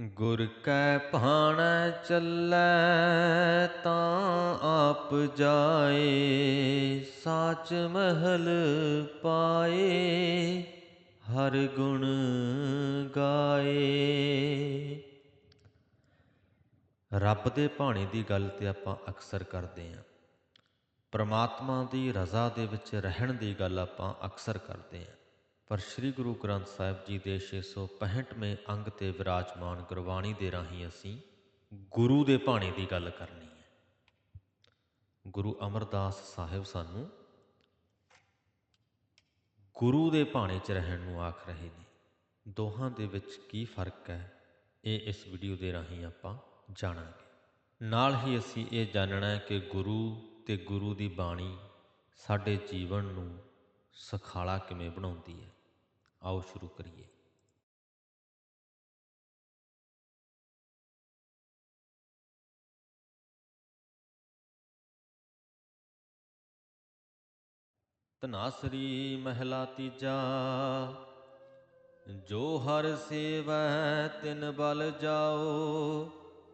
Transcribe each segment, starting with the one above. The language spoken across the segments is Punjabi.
ਗੁਰ ਕੈ ਭਾਣੈ ਚੱਲੈ ਤਾਂ ਆਪ ਜਾਏ, ਸਾਚ ਮਹਲ ਪਾਏ, ਹਰ ਗੁਣ ਗਾਏ। ਰੱਬ ਦੇ ਭਾਣੇ ਦੀ ਗੱਲ ਤੇ ਆਪਾਂ ਅਕਸਰ ਕਰਦੇ ਹਾਂ ਪ੍ਰਮਾਤਮਾ ਦੀ ਰਜ਼ਾ ਦੇ ਵਿੱਚ ਰਹਿਣ ਦੀ ਗੱਲ ਆਪਾਂ ਅਕਸਰ ਕਰਦੇ ਹਾਂ ਪਰ ਸ੍ਰੀ ਗੁਰੂ ਗ੍ਰੰਥ ਸਾਹਿਬ ਜੀ ਦੇ 665ਵੇਂ ਅੰਗ ਤੇ ਵਿਰਾਜਮਾਨ ਗੁਰਬਾਣੀ ਦੇ ਰਾਹੀਂ ਅਸੀਂ ਗੁਰੂ ਦੇ ਭਾਣੇ ਦੀ ਗੱਲ ਕਰਨੀ ਹੈ। ਗੁਰੂ ਅਮਰਦਾਸ ਸਾਹਿਬ ਸਾਨੂੰ ਗੁਰੂ ਦੇ ਭਾਣੇ 'ਚ ਰਹਿਣ ਨੂੰ ਆਖ ਰਹੇ ਨੇ। ਦੋਹਾਂ ਦੇ ਵਿੱਚ ਕੀ ਫ਼ਰਕ ਹੈ, ਇਹ ਇਸ ਵੀਡੀਓ ਦੇ ਰਾਹੀਂ ਆਪਾਂ ਜਾਣਾਂਗੇ। ਨਾਲ ਹੀ ਅਸੀਂ ਇਹ ਜਾਣਨਾ ਹੈ ਕਿ ਗੁਰੂ ਤੇ ਗੁਰੂ ਦੀ ਬਾਣੀ ਸਾਡੇ ਜੀਵਨ ਨੂੰ ਸਖਾਲਾ ਕਿਵੇਂ ਬਣਾਉਂਦੀ ਹੈ? ਆਓ ਸ਼ੁਰੂ ਕਰੀਏ। ਤਨਾਸਰੀ ਮਹਿਲਾ ਤੀਜਾ, ਜੋ ਹਰ ਸੇਵੈ ਤਿਨ ਬਲ ਜਾਓ,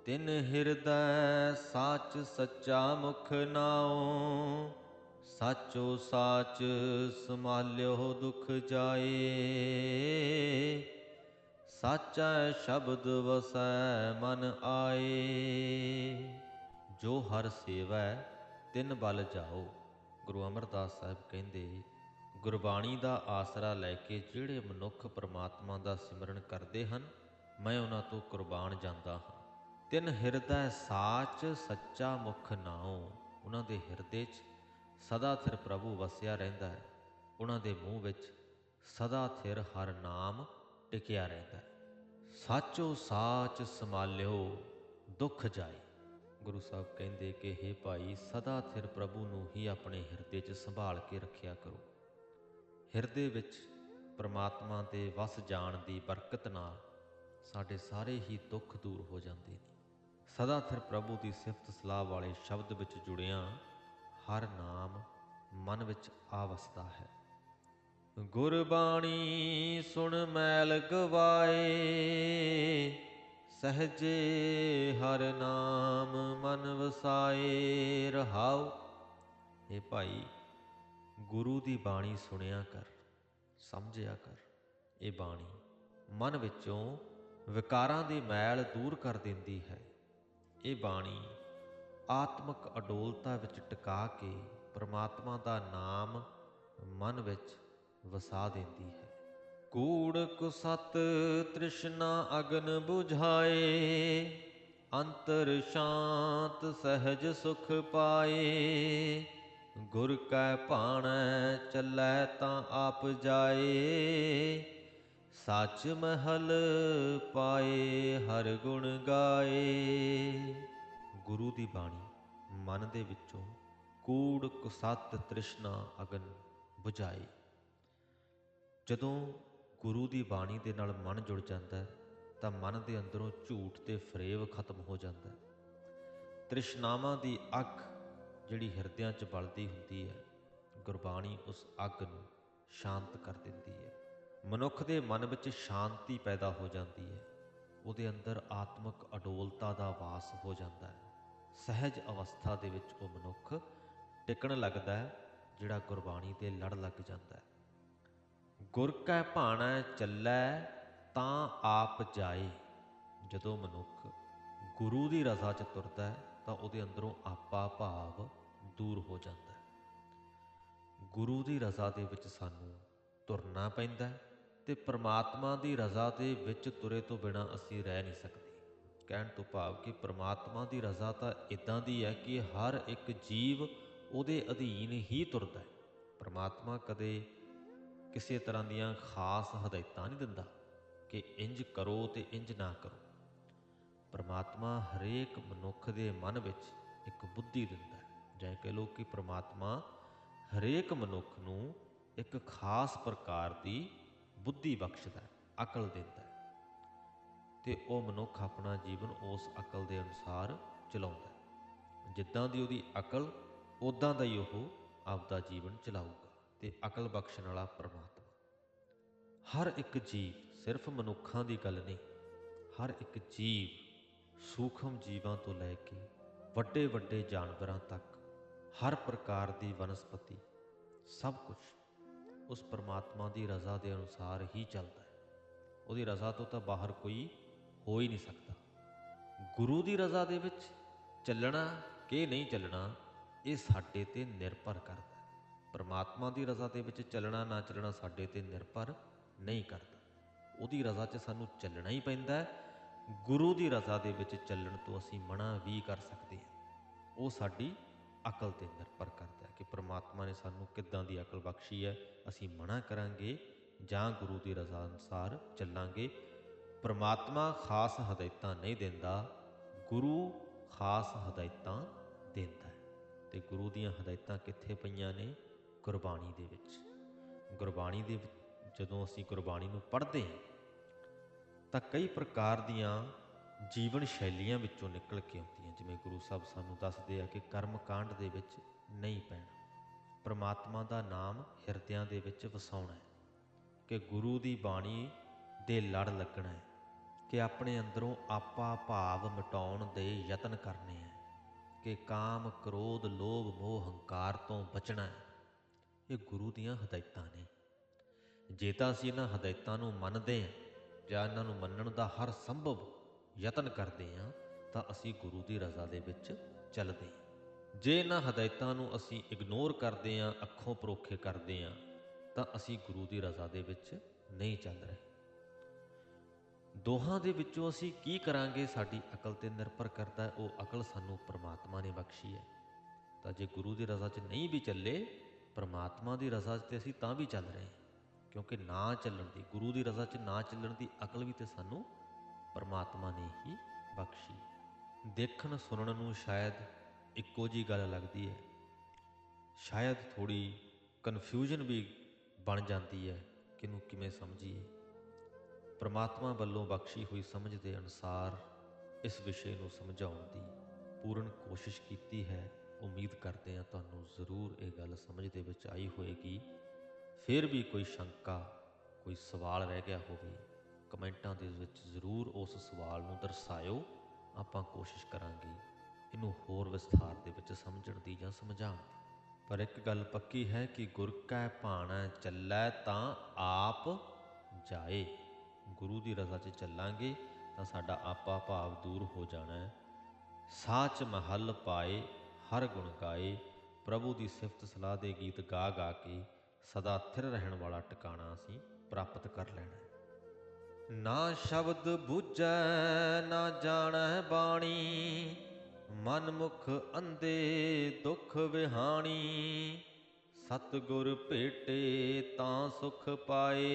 ਤਿਨ ਹਿਰਦੈ ਸਾਚ ਸੱਚਾ ਮੁਖ ਨਾਉ। ਸਾਚੋ ਸਾਚ ਸਮਾਲਿਓ ਦੁਖ ਜਾਏ। ਸਾਚਾ ਸ਼ਬਦ ਵਸੈ ਮਨ ਆਏ। ਜੋ ਹਰ ਸੇਵੈ, ਤਿਨ ਬਲ ਜਾਓ। ਗੁਰੂ ਅਮਰਦਾਸ ਸਾਹਿਬ ਕਹਿੰਦੇ, ਗੁਰਬਾਣੀ ਦਾ ਆਸਰਾ ਲੈ ਕੇ ਜਿਹੜੇ ਮਨੁੱਖ ਪ੍ਰਮਾਤਮਾ ਦਾ ਸਿਮਰਨ ਕਰਦੇ ਹਨ, ਮੈਂ ਉਹਨਾਂ ਤੋਂ ਕੁਰਬਾਨ ਜਾਂਦਾ ਹਾਂ। ਤਿੰਨ ਹਿਰਦੈ ਸਾਚ ਸੱਚਾ ਮੁਖ ਨਾਉ, ਉਹਨਾਂ ਦੇ ਹਿਰਦੇ 'ਚ ਸਦਾ ਥਿਰ ਪ੍ਰਭੂ ਵਸਿਆ ਰਹਿੰਦਾ ਹੈ। ਉਹਨਾਂ ਦੇ ਮੂੰਹ ਵਿੱਚ ਸਦਾ ਥਿਰ ਹਰ ਨਾਮ ਟਿਕਿਆ ਰਹਿੰਦਾ ਹੈ। ਸਾਚੋ ਸਾਚ ਸਮਾਲਿਓ ਦੁੱਖ ਜਾਏ। ਗੁਰੂ ਸਾਹਿਬ ਕਹਿੰਦੇ ਕਿ हे ਭਾਈ, ਸਦਾ ਥਿਰ ਪ੍ਰਭੂ ਨੂੰ ਹੀ ਆਪਣੇ ਹਿਰਦੇ 'ਚ ਸੰਭਾਲ ਕੇ ਰੱਖਿਆ ਕਰੋ। ਹਿਰਦੇ ਵਿੱਚ ਪ੍ਰਮਾਤਮਾ ਦੇ ਵਸ ਜਾਣ ਦੀ ਬਰਕਤ ਨਾਲ ਸਾਡੇ ਸਾਰੇ ਹੀ ਦੁੱਖ ਦੂਰ ਹੋ ਜਾਂਦੇ ਨੇ। ਸਦਾ ਥਿਰ ਪ੍ਰਭੂ ਦੀ ਸਿਫਤ ਸਲਾਹ ਵਾਲੇ ਸ਼ਬਦ ਵਿੱਚ ਜੁੜਿਆ ਹਰ ਨਾਮ ਮਨ ਵਿੱਚ ਆ ਵਸਦਾ ਹੈ। ਗੁਰਬਾਣੀ ਸੁਣ ਮੈਲ ਗਵਾਏ, ਸਹਜੇ ਹਰ ਨਾਮ ਮਨ ਵਸਾਏ ਰਹਾਉ। ਇਹ ਭਾਈ, ਗੁਰੂ ਦੀ ਬਾਣੀ ਸੁਣਿਆ ਕਰ, ਸਮਝਿਆ ਕਰ। ਇਹ ਬਾਣੀ ਮਨ ਵਿੱਚੋਂ ਵਿਕਾਰਾਂ ਦੀ ਮੈਲ ਦੂਰ ਕਰ ਦਿੰਦੀ ਹੈ। ਇਹ ਬਾਣੀ ਆਤਮਿਕ ਅਡੋਲਤਾ ਵਿੱਚ ਟਿਕਾ ਕੇ ਪ੍ਰਮਾਤਮਾ ਦਾ ਨਾਮ ਮਨ ਵਿੱਚ ਵਸਾ ਦਿੰਦੀ ਹੈ। ਕੂੜ ਕੁਸਤ ਤ੍ਰਿਸ਼ਨਾ ਅਗਨ 부ਝਾਏ ਅੰਤਰ ਸ਼ਾਂਤ ਸਹਿਜ ਸੁਖ ਪਾਏ। ਗੁਰ ਕੈ ਭਾਣੈ ਚੱਲੈ ਤਾਂ ਆਪ ਜਾਏ, ਸੱਚ ਮਹਲ ਪਾਏ ਹਰ ਗੁਣ ਗਾਏ। ਗੁਰੂ ਦੀ ਬਾਣੀ ਮਨ ਦੇ ਵਿੱਚੋਂ ਕੂੜ ਕੁਸਤ ਤ੍ਰਿਸ਼ਨਾ ਅਗਨ 부ਝਾਏ ਜਦੋਂ ਗੁਰੂ ਦੀ ਬਾਣੀ ਦੇ ਨਾਲ ਮਨ ਜੁੜ ਜਾਂਦਾ ਹੈ, ਤਾਂ ਮਨ ਦੇ ਅੰਦਰੋਂ ਝੂਠ ਤੇ ਫਰੇਬ ਖਤਮ ਹੋ ਜਾਂਦਾ ਹੈ। ਤ੍ਰਿਸ਼ਨਾਵਾਂ ਦੀ ਅੱਗ ਜਿਹੜੀ ਹਿਰਦਿਆਂ 'ਚ ਬਲਦੀ ਹੁੰਦੀ ਹੈ, ਗੁਰਬਾਣੀ ਉਸ ਅੱਗ ਨੂੰ ਸ਼ਾਂਤ ਕਰ ਦਿੰਦੀ ਹੈ। ਮਨੁੱਖ ਦੇ ਮਨ ਵਿੱਚ ਸ਼ਾਂਤੀ ਪੈਦਾ ਹੋ ਜਾਂਦੀ ਹੈ, ਉਹਦੇ ਅੰਦਰ ਆਤਮਿਕ ਅਡੋਲਤਾ ਦਾ ਵਾਸ ਹੋ ਜਾਂਦਾ ਹੈ। ਸਹਿਜ ਅਵਸਥਾ ਦੇ ਵਿੱਚ ਉਹ ਮਨੁੱਖ ਟਿਕਣ ਲੱਗਦਾ ਹੈ, ਜਿਹੜਾ ਗੁਰਬਾਣੀ ਤੇ ਲੜ ਲੱਗ ਜਾਂਦਾ ਹੈ। ਗੁਰ ਕੈ ਭਾਣੈ ਚੱਲੈ, ਤਾਂ ਆਪ ਜਾਏ। ਜਦੋਂ ਮਨੁੱਖ ਗੁਰੂ ਦੀ ਰਜ਼ਾ 'ਚ ਤੁਰਦਾ ਹੈ, ਤਾਂ ਉਹਦੇ ਅੰਦਰੋਂ ਆਪਾ ਭਾਵ ਦੂਰ ਹੋ ਜਾਂਦਾ ਹੈ। ਗੁਰੂ ਦੀ ਰਜ਼ਾ ਦੇ ਵਿੱਚ ਸਾਨੂੰ ਤੁਰਨਾ ਪੈਂਦਾ ਤੇ ਪ੍ਰਮਾਤਮਾ ਦੀ ਰਜ਼ਾ ਦੇ ਵਿੱਚ ਤੁਰੇ ਤੋਂ ਬਿਨਾ ਅਸੀਂ ਰਹਿ ਨਹੀਂ ਸਕਦੇ। ਕਹਿਣ ਤੋਂ ਭਾਵ ਕਿ ਪ੍ਰਮਾਤਮਾ ਦੀ ਰਜ਼ਾ ਤਾਂ ਇਦਾਂ ਦੀ ਹੈ ਕਿ ਹਰ ਇੱਕ ਜੀਵ ਉਹਦੇ ਅਧੀਨ ਹੀ ਤੁਰਦਾ ਹੈ। ਪ੍ਰਮਾਤਮਾ ਕਦੇ ਕਿਸੇ ਤਰ੍ਹਾਂ ਦੀਆਂ ਖਾਸ ਹਦਾਇਤਾਂ ਨਹੀਂ ਦਿੰਦਾ ਕਿ ਇੰਜ ਕਰੋ ਤੇ ਇੰਜ ਨਾ ਕਰੋ। ਪ੍ਰਮਾਤਮਾ ਹਰੇਕ ਮਨੁੱਖ ਦੇ ਮਨ ਵਿੱਚ ਇੱਕ ਬੁੱਧੀ ਦਿੰਦਾ ਹੈ। ਜਾਂ ਕਹ ਲੋ ਕਿ ਪ੍ਰਮਾਤਮਾ ਹਰੇਕ ਮਨੁੱਖ ਨੂੰ ਇੱਕ ਖਾਸ ਪ੍ਰਕਾਰ ਦੀ ਬੁੱਧੀ ਬਖਸ਼ਦਾ ਹੈ, ਅਕਲ ਦਿੰਦਾ ਹੈ। ਤੇ ਉਹ ਮਨੁੱਖ ਆਪਣਾ ਜੀਵਨ ਉਸ ਅਕਲ ਦੇ ਅਨੁਸਾਰ ਚਲਾਉਂਦਾ ਹੈ। ਜਿੱਦਾਂ ਦੀ ਉਹਦੀ ਅਕਲ ਉਦਾਂ ਦਾ ਹੀ ਉਹ ਆਪਦਾ ਜੀਵਨ ਚਲਾਊਗਾ ਤੇ ਅਕਲ ਬਖਸ਼ਣ ਵਾਲਾ ਪਰਮਾਤਮਾ। ਹਰ ਇੱਕ ਜੀਵ ਸਿਰਫ ਮਨੁੱਖਾਂ ਦੀ ਗੱਲ ਨਹੀਂ, ਹਰ ਇੱਕ ਜੀਵ ਸੂਖਮ ਜੀਵਾਂ ਤੋਂ ਲੈ ਕੇ ਵੱਡੇ ਵੱਡੇ ਜਾਨਵਰਾਂ ਤੱਕ, ਹਰ ਪ੍ਰਕਾਰ ਦੀ ਵਨਸਪਤੀ, ਸਭ ਕੁਝ ਉਸ ਪਰਮਾਤਮਾ ਦੀ ਰਜ਼ਾ ਦੇ ਅਨੁਸਾਰ ਹੀ ਚੱਲਦਾ ਹੈ। ਉਹਦੀ ਰਜ਼ਾ ਤੋਂ ਤਾਂ ਬਾਹਰ ਕੋਈ ਹੋ ਹੀ ਨਹੀਂ ਸਕਦਾ। ਗੁਰੂ ਦੀ ਰਜ਼ਾ ਦੇ ਵਿੱਚ ਚੱਲਣਾ ਕਿ ਨਹੀਂ ਚੱਲਣਾ, ਇਹ ਸਾਡੇ ਤੇ ਨਿਰਭਰ ਕਰਦਾ ਪਰਮਾਤਮਾ ਦੀ ਰਜ਼ਾ ਦੇ ਵਿੱਚ ਚੱਲਣਾ, ਨਾ ਚੱਲਣਾ ਸਾਡੇ ਤੇ ਨਿਰਭਰ ਨਹੀਂ ਕਰਦਾ। ਉਹਦੀ ਰਜ਼ਾ 'ਚ ਸਾਨੂੰ ਚੱਲਣਾ ਹੀ ਪੈਂਦਾ ਗੁਰੂ ਦੀ ਰਜ਼ਾ ਦੇ ਵਿੱਚ ਚੱਲਣ ਤੋਂ ਅਸੀਂ ਮਨਾ ਵੀ ਕਰ ਸਕਦੇ ਹਾਂ। ਉਹ ਸਾਡੀ ਅਕਲ ਤੇ ਨਿਰਭਰ ਕਰਦਾ ਹੈ ਕਿ ਪ੍ਰਮਾਤਮਾ ਨੇ ਸਾਨੂੰ ਕਿੱਦਾਂ ਦੀ ਅਕਲ ਬਖਸ਼ੀ ਹੈ। ਅਸੀਂ ਮਨਾ ਕਰਾਂਗੇ ਜਾਂ ਗੁਰੂ ਦੀ ਰਜ਼ਾ ਅਨੁਸਾਰ ਚੱਲਾਂਗੇ। ਪਰਮਾਤਮਾ ਖਾਸ ਹਦਾਇਤਾਂ ਨਹੀਂ ਦਿੰਦਾ, ਗੁਰੂ ਖਾਸ ਹਦਾਇਤਾਂ ਦਿੰਦਾ ਹੈ। ਤੇ ਗੁਰੂ ਦੀਆਂ ਹਦਾਇਤਾਂ ਕਿੱਥੇ ਪਈਆਂ ਨੇ? ਗੁਰਬਾਣੀ ਦੇ ਵਿੱਚ। ਗੁਰਬਾਣੀ ਦੇ ਜਦੋਂ ਅਸੀਂ ਗੁਰਬਾਣੀ ਨੂੰ ਪੜ੍ਹਦੇ ਹਾਂ, ਤਾਂ ਕਈ ਪ੍ਰਕਾਰ ਦੀਆਂ ਜੀਵਨ ਸ਼ੈਲੀਆਂ ਵਿੱਚੋਂ ਨਿਕਲ ਕੇ ਆਉਂਦੀਆਂ। ਜਿਵੇਂ ਗੁਰੂ ਸਾਹਿਬ ਸਾਨੂੰ ਦੱਸਦੇ ਆ ਕਿ ਕਰਮ ਕਾਂਡ ਦੇ ਵਿੱਚ ਨਹੀਂ ਪੈਣਾ। ਪ੍ਰਮਾਤਮਾ ਦਾ ਨਾਮ ਹਿਰਦਿਆਂ ਦੇ ਵਿੱਚ ਵਸਾਉਣਾ ਹੈ। ਕਿ ਗੁਰੂ ਦੀ ਬਾਣੀ ਦੇ ਲੜ ਲੱਗਣਾ ਹੈ। ਕਿ ਆਪਣੇ ਅੰਦਰੋਂ ਆਪਾ ਭਾਵ ਮਿਟਾਉਣ ਦੇ ਯਤਨ ਕਰਨੇ ਹੈ ਕਿ ਕਾਮ, ਕ੍ਰੋਧ, ਲੋਭ, ਮੋਹ, ਹੰਕਾਰ ਤੋਂ ਬਚਣਾ ਹੈ। ਇਹ ਗੁਰੂ ਦੀਆਂ ਹਦਾਇਤਾਂ ਨੇ। ਜੇ ਤਾਂ ਅਸੀਂ ਇਹਨਾਂ ਹਦਾਇਤਾਂ ਨੂੰ ਮੰਨਦੇ ਹਾਂ ਜਾਂ ਇਹਨਾਂ ਨੂੰ ਮੰਨਣ ਦਾ ਹਰ ਸੰਭਵ ਯਤਨ ਕਰਦੇ ਹਾਂ, ਤਾਂ ਅਸੀਂ ਗੁਰੂ ਦੀ ਰਜ਼ਾ ਦੇ ਵਿੱਚ ਚੱਲਦੇ ਹਾਂ। ਜੇ ਇਹਨਾਂ ਹਦਾਇਤਾਂ ਨੂੰ ਅਸੀਂ ਇਗਨੋਰ ਕਰਦੇ ਹਾਂ, ਅੱਖੋਂ ਪਰੋਖੇ ਕਰਦੇ ਹਾਂ, ਤਾਂ ਅਸੀਂ ਗੁਰੂ ਦੀ ਰਜ਼ਾ ਦੇ ਵਿੱਚ ਨਹੀਂ ਚੱਲ ਰਹੇ। ਦੋਹਾਂ ਦੇ ਵਿੱਚੋਂ ਅਸੀਂ ਕੀ ਕਰਾਂਗੇ? ਸਾਡੀ ਅਕਲ ਤੇ ਨਿਰਭਰ ਕਰਦਾ ਹੈ। ਉਹ ਅਕਲ ਸਾਨੂੰ ਪ੍ਰਮਾਤਮਾ ਨੇ ਬਖਸ਼ੀ ਹੈ। ਤਾਂ ਜੇ ਗੁਰੂ ਦੀ ਰਜ਼ਾ 'ਚ ਨਹੀਂ ਵੀ ਚੱਲੇ, ਪ੍ਰਮਾਤਮਾ ਦੀ ਰਜ਼ਾ 'ਚ ਤੇ ਅਸੀਂ ਤਾਂ ਵੀ ਚੱਲ ਰਹੇ ਹਾਂ। ਕਿਉਂਕਿ ਨਾ ਚੱਲਣ ਦੀ, ਗੁਰੂ ਦੀ ਰਜ਼ਾ 'ਚ ਨਾ ਚੱਲਣ ਦੀ ਅਕਲ ਵੀ ਤੇ ਸਾਨੂੰ ਪਰਮਾਤਮਾ ਨੇ ਹੀ ਬਖਸ਼ੀ ਦੇਖਣ ਸੁਣਨ ਨੂੰ ਸ਼ਾਇਦ ਇੱਕੋ ਜੀ ਗੱਲ ਲੱਗਦੀ ਹੈ। ਸ਼ਾਇਦ ਥੋੜੀ ਕਨਫਿਊਜ਼ਨ ਵੀ ਬਣ ਜਾਂਦੀ ਹੈ ਕਿ ਇਹਨੂੰ ਕਿਵੇਂ ਸਮਝੀਏ। ਪਰਮਾਤਮਾ ਵੱਲੋਂ ਬਖਸ਼ੀ ਹੋਈ ਸਮਝ ਦੇ ਅਨੁਸਾਰ ਇਸ ਵਿਸ਼ੇ ਨੂੰ ਸਮਝਾਉਣ ਦੀ ਪੂਰਨ ਕੋਸ਼ਿਸ਼ ਕੀਤੀ ਹੈ। ਉਮੀਦ ਕਰਦੇ ਹਾਂ ਤੁਹਾਨੂੰ ਜ਼ਰੂਰ ਇਹ ਗੱਲ ਸਮਝ ਦੇ ਵਿੱਚ ਆਈ ਹੋਵੇਗੀ ਫਿਰ ਵੀ ਕੋਈ ਸ਼ੰਕਾ, ਕੋਈ ਸਵਾਲ ਰਹਿ ਗਿਆ ਹੋਵੇ, ਕਮੈਂਟਾਂ ਦੇ ਵਿੱਚ ਜ਼ਰੂਰ ਉਸ ਸਵਾਲ ਨੂੰ ਦਰਸਾਇਓ। ਆਪਾਂ ਕੋਸ਼ਿਸ਼ ਕਰਾਂਗੇ ਇਹਨੂੰ ਹੋਰ ਵਿਸਥਾਰ ਦੇ ਵਿੱਚ ਸਮਝਣ ਦੀ ਜਾਂ ਸਮਝਾਉਣ ਦੀ। ਪਰ ਇੱਕ ਗੱਲ ਪੱਕੀ ਹੈ ਕਿ ਗੁਰ ਕੈ ਭਾਣਾ ਚੱਲੈ ਤਾਂ ਆਪ ਜਾਏ। ਗੁਰੂ ਦੀ ਰਜ਼ਾ 'ਚ ਚੱਲਾਂਗੇ ਤਾਂ ਸਾਡਾ ਆਪਾ ਭਾਵ ਦੂਰ ਹੋ ਜਾਣਾ ਹੈ। ਸਾਚ ਮਹੱਲ ਪਾਏ, ਹਰ ਗੁਣ ਗਾਏ, ਪ੍ਰਭੂ ਦੀ ਸਿਫਤ ਸਲਾਹ ਦੇ ਗੀਤ ਗਾ ਗਾ ਕੇ ਸਦਾ ਥਿਰ ਰਹਿਣ ਵਾਲਾ ਟਿਕਾਣਾ ਅਸੀਂ ਪ੍ਰਾਪਤ ਕਰ ਲੈਣਾ ਨਾ ਸ਼ਬਦ ਬੁੱਝੈ, ਨਾ ਜਾਣੈ ਬਾਣੀ ਮਨ ਮੁਖ ਅੰਦੇ ਦੁਖ ਵਿਹਾਣੀ, ਸਤਿਗੁਰ ਭੇਟੇ ਤਾਂ ਸੁਖ ਪਾਏ।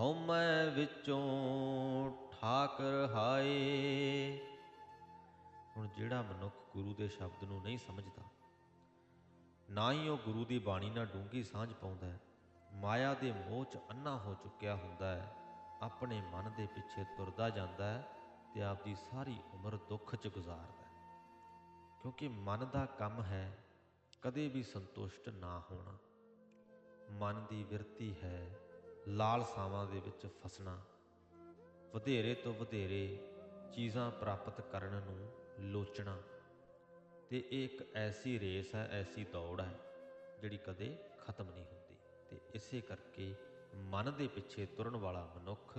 ਹਉਮੈ ਵਿੱਚੋਂ ਠਾਕਰ ਹਾਏ। ਹੁਣ ਜਿਹੜਾ ਮਨੁੱਖ ਗੁਰੂ ਦੇ ਸ਼ਬਦ ਨੂੰ ਨਹੀਂ ਸਮਝਦਾ, ਨਾ ਹੀ ਉਹ ਗੁਰੂ ਦੀ ਬਾਣੀ ਨਾਲ ਡੂੰਗੀ ਸਾਂਝ ਪਾਉਂਦਾ ਹੈ। ਮਾਇਆ ਦੇ ਮੋਹ 'ਚ ਅੰਨਾ ਹੋ ਚੁੱਕਿਆ ਹੁੰਦਾ ਹੈ, ਆਪਣੇ ਮਨ ਦੇ ਪਿੱਛੇ ਤੁਰਦਾ ਜਾਂਦਾ ਹੈ ਤੇ ਆਪਦੀ ਸਾਰੀ ਉਮਰ ਦੁੱਖ 'ਚ ਗੁਜ਼ਾਰਦਾ ਹੈ। ਕਿਉਂਕਿ ਮਨ ਦਾ ਕੰਮ ਹੈ ਕਦੇ ਵੀ ਸੰਤੁਸ਼ਟ ਨਾ ਹੋਣਾ। ਮਨ ਦੀ ਵਿਰਤੀ ਹੈ ਲਾਲਸਾਵਾਂ ਦੇ ਵਿੱਚ ਫਸਣਾ, ਵਧੇਰੇ ਤੋਂ ਵਧੇਰੇ ਚੀਜ਼ਾਂ ਪ੍ਰਾਪਤ ਕਰਨ ਨੂੰ ਲੋਚਣਾ। ਤੇ ਇਹ ਇੱਕ ਐਸੀ ਰੇਸ ਹੈ, ਐਸੀ ਦੌੜ ਹੈ, ਜਿਹੜੀ ਕਦੇ ਖਤਮ ਨਹੀਂ ਹੁੰਦੀ। ਤੇ ਇਸੇ ਕਰਕੇ ਮਨ ਦੇ ਪਿੱਛੇ ਤੁਰਨ ਵਾਲਾ ਮਨੁੱਖ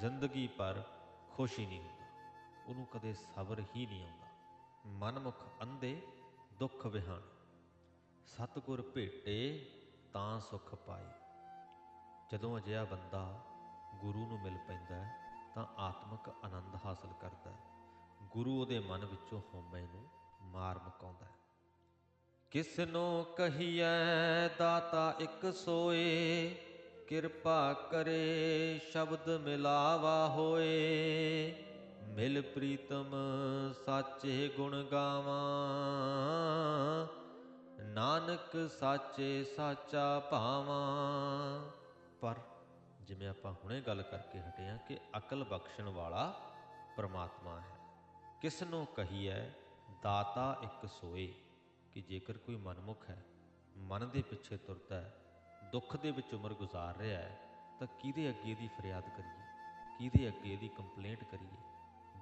ਜ਼ਿੰਦਗੀ ਪਰ ਖੁਸ਼ ਹੀ ਨਹੀਂ ਹੁੰਦਾ। ਉਹਨੂੰ ਕਦੇ ਸਬਰ ਹੀ ਨਹੀਂ ਆਉਂਦਾ। ਮਨਮੁਖ ਅੰਧੇ, ਦੁੱਖ ਵਿਹਾਨ ਸਤਿਗੁਰ ਭੇਟੇ ਤਾਂ ਸੁਖ ਪਾਏ। ਜਦੋਂ ਅਜਿਹਾ ਬੰਦਾ ਗੁਰੂ ਨੂੰ ਮਿਲ ਪੈਂਦਾ ਹੈ, ਤਾਂ ਆਤਮਿਕ ਆਨੰਦ ਹਾਸਲ ਕਰਦਾ ਹੈ। ਗੁਰੂ ਉਹਦੇ ਮਨ ਵਿੱਚੋਂ ਹਉਮੈ ਨੂੰ ਮਾਰ ਮਕਾਉਂਦਾ ਹੈ। ਕਿਸ ਨੂੰ ਕਹੀਐ, ਦਾਤਾ ਇੱਕ ਸੋਏ, ਕਿਰਪਾ ਕਰੇ ਸ਼ਬਦ ਮਿਲਾਵਾ ਹੋਏ। ਮਿਲ ਪ੍ਰੀਤਮ ਸਾਚੇ ਗੁਣ ਗਾਵਾਂ, ਨਾਨਕ ਸਾਚੇ ਸਾਚਾ ਭਾਵਾਂ। ਜਿਵੇਂ ਆਪਾਂ ਹੁਣੇ ਗੱਲ ਕਰਕੇ ਹਟੇ ਆ ਕਿ ਅਕਲ ਬਖਸ਼ਣ ਵਾਲਾ ਪਰਮਾਤਮਾ ਹੈ। ਕਿਸ ਨੂੰ ਕਹੀਐ, ਦਾਤਾ ਇੱਕ ਸੋਏ ਕਿ ਜੇਕਰ ਕੋਈ ਮਨਮੁਖ ਹੈ, ਮਨ ਦੇ ਪਿੱਛੇ ਤੁਰਦਾ ਹੈ, ਦੁੱਖ ਦੇ ਵਿੱਚ ਉਮਰ ਗੁਜ਼ਾਰ ਰਿਹਾ ਹੈ, ਤਾਂ ਕਿਹਦੇ ਅੱਗੇ ਦੀ ਫਰਿਆਦ ਕਰੀਏ? ਕਿਹਦੇ ਅੱਗੇ ਦੀ ਕੰਪਲੇਂਟ ਕਰੀਏ?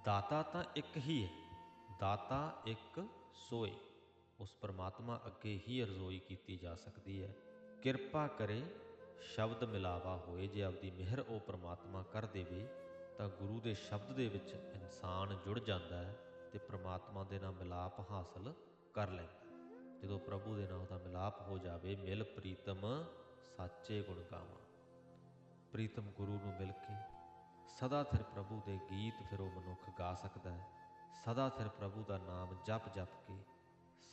ਦਾਤਾ ਤਾਂ ਇੱਕ ਹੀ ਹੈ। ਦਾਤਾ ਇੱਕ ਸੋਏ। ਉਸ ਪਰਮਾਤਮਾ ਅੱਗੇ ਹੀ ਅਰਜ਼ੋਈ ਕੀਤੀ ਜਾ ਸਕਦੀ ਹੈ। ਕਿਰਪਾ ਕਰੇ ਸ਼ਬਦ ਮਿਲਾਵਾ ਹੋਏ ਜੇ ਆਪਦੀ ਮਿਹਰ ਉਹ ਪਰਮਾਤਮਾ ਕਰ ਦੇਵੇ, ਤਾਂ ਗੁਰੂ ਦੇ ਸ਼ਬਦ ਦੇ ਵਿੱਚ ਇਨਸਾਨ ਜੁੜ ਜਾਂਦਾ ਹੈ ਤੇ ਪ੍ਰਮਾਤਮਾ ਦੇ ਨਾਲ ਮਿਲਾਪ ਹਾਸਲ ਕਰ ਲੈਂਦਾ ਜਦੋਂ ਪ੍ਰਭੂ ਦੇ ਨਾਲ ਉਹਦਾ ਮਿਲਾਪ ਹੋ ਜਾਵੇ, ਮਿਲ ਪ੍ਰੀਤਮ ਸਾਚੇ ਗੁਣ ਗਾਵਾਂ। ਪ੍ਰੀਤਮ ਗੁਰੂ ਨੂੰ ਮਿਲ ਕੇ ਸਦਾ ਸਿਰ ਪ੍ਰਭੂ ਦੇ ਗੀਤ ਫਿਰ ਉਹ ਮਨੁੱਖ ਗਾ ਸਕਦਾ ਹੈ। ਸਦਾ ਸਿਰ ਪ੍ਰਭੂ ਦਾ ਨਾਮ ਜਪ ਜਪ ਕੇ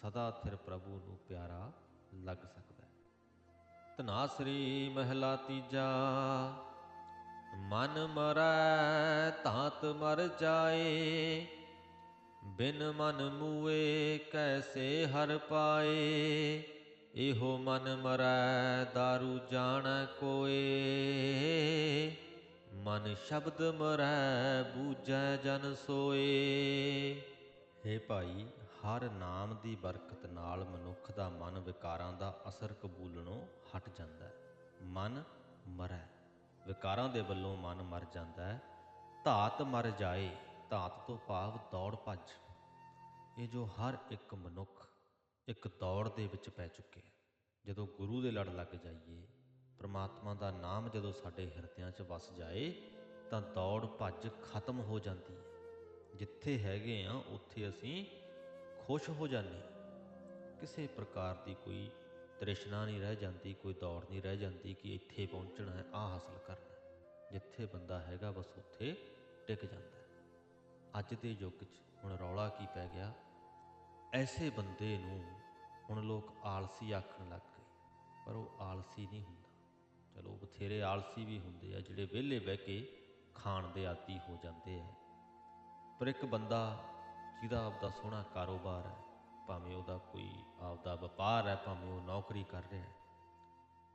ਸਦਾ ਸਿਰ ਪ੍ਰਭੂ ਨੂੰ ਪਿਆਰਾ ਲੱਗ ਸਕਦਾ ਤਨਾਸਰੀ ਧਨਾਸਰੀ ਮਹਿਲਾ ਤੀਜਾ। ਮਨ ਮਰੈ ਤਾਤ ਮਰ ਜਾਏ, ਬਿਨ ਮਨ ਮੂਏ ਕੈਸੇ ਹਰ ਪਾਏ। ਇਹੋ ਮਨ ਮਰੈ दारू ਜਾਣੈ ਕੋਏ। ਮਨ ਸ਼ਬਦ ਮਰੈ ਬੂਝੈ ਜਨ ਸੋਏ। ਹੇ ਭਾਈ, ਹਰ ਨਾਮ ਦੀ ਬਰਕਤ ਨਾਲ ਮਨੁੱਖ ਦਾ ਮਨ ਵਿਕਾਰਾਂ ਦਾ ਅਸਰ ਕਬੂਲਣੋਂ ਹਟ ਜਾਂਦਾ ਹੈ। ਮਨ ਮਰੈ। ਵਿਕਾਰਾਂ ਦੇ ਵੱਲੋਂ ਮਨ ਮਰ ਜਾਂਦਾ ਹੈ। ਧਾਤ ਮਰ ਜਾਏ, ਧਾਤ ਤੋਂ ਭਾਵ ਦੌੜ ਭੱਜ। ਇਹ ਜੋ ਹਰ ਇੱਕ ਮਨੁੱਖ ਇੱਕ ਦੌੜ ਦੇ ਵਿੱਚ ਪੈ ਚੁੱਕੇ ਜਦੋਂ ਗੁਰੂ ਦੇ ਲੜ ਲੱਗ ਜਾਈਏ, ਪ੍ਰਮਾਤਮਾ ਦਾ ਨਾਮ ਜਦੋਂ ਸਾਡੇ ਹਿਰਦਿਆਂ 'ਚ ਵਸ ਜਾਏ, ਤਾਂ ਦੌੜ ਭੱਜ ਖਤਮ ਹੋ ਜਾਂਦੀ ਹੈ। ਜਿੱਥੇ ਹੈਗੇ ਆ, ਉੱਥੇ ਅਸੀਂ ਖੁਸ਼ ਹੋ ਜਾਂਦੇ ਹਾਂ ਕਿਸੇ ਪ੍ਰਕਾਰ ਦੀ ਕੋਈ ਤ੍ਰਿਸ਼ਨਾ ਨਹੀਂ ਰਹਿ ਜਾਂਦੀ, ਕੋਈ ਦੌੜ ਨਹੀਂ ਰਹਿ ਜਾਂਦੀ ਕਿ ਇੱਥੇ ਪਹੁੰਚਣਾ ਹੈ ਆ ਹਾਸਲ ਕਰਨਾ ਜਿੱਥੇ ਬੰਦਾ ਹੈਗਾ, ਬਸ ਉੱਥੇ ਟਿਕ ਜਾਂਦਾ ਅੱਜ ਦੇ ਯੁੱਗ 'ਚ ਹੁਣ ਰੌਲਾ ਕੀ ਪੈ ਗਿਆ? ਐਸੇ ਬੰਦੇ ਨੂੰ ਹੁਣ ਲੋਕ ਆਲਸੀ ਆਖਣ ਲੱਗ ਗਏ, ਪਰ ਉਹ ਆਲਸੀ ਨਹੀਂ ਹੁੰਦਾ। ਚਲੋ, ਬਥੇਰੇ ਆਲਸੀ ਵੀ ਹੁੰਦੇ ਆ, ਜਿਹੜੇ ਵਿਹਲੇ ਬਹਿ ਕੇ ਖਾਣ ਦੇ ਆਦੀ ਹੋ ਜਾਂਦੇ ਆ। ਪਰ ਇੱਕ ਬੰਦਾ ਜਿਹਦਾ ਆਪਦਾ ਸੋਹਣਾ ਕਾਰੋਬਾਰ ਹੈ, ਭਾਵੇਂ ਉਹਦਾ ਕੋਈ ਆਪਦਾ ਵਪਾਰ ਹੈ, ਭਾਵੇਂ ਉਹ ਨੌਕਰੀ ਕਰ ਰਿਹਾ ਹੈ,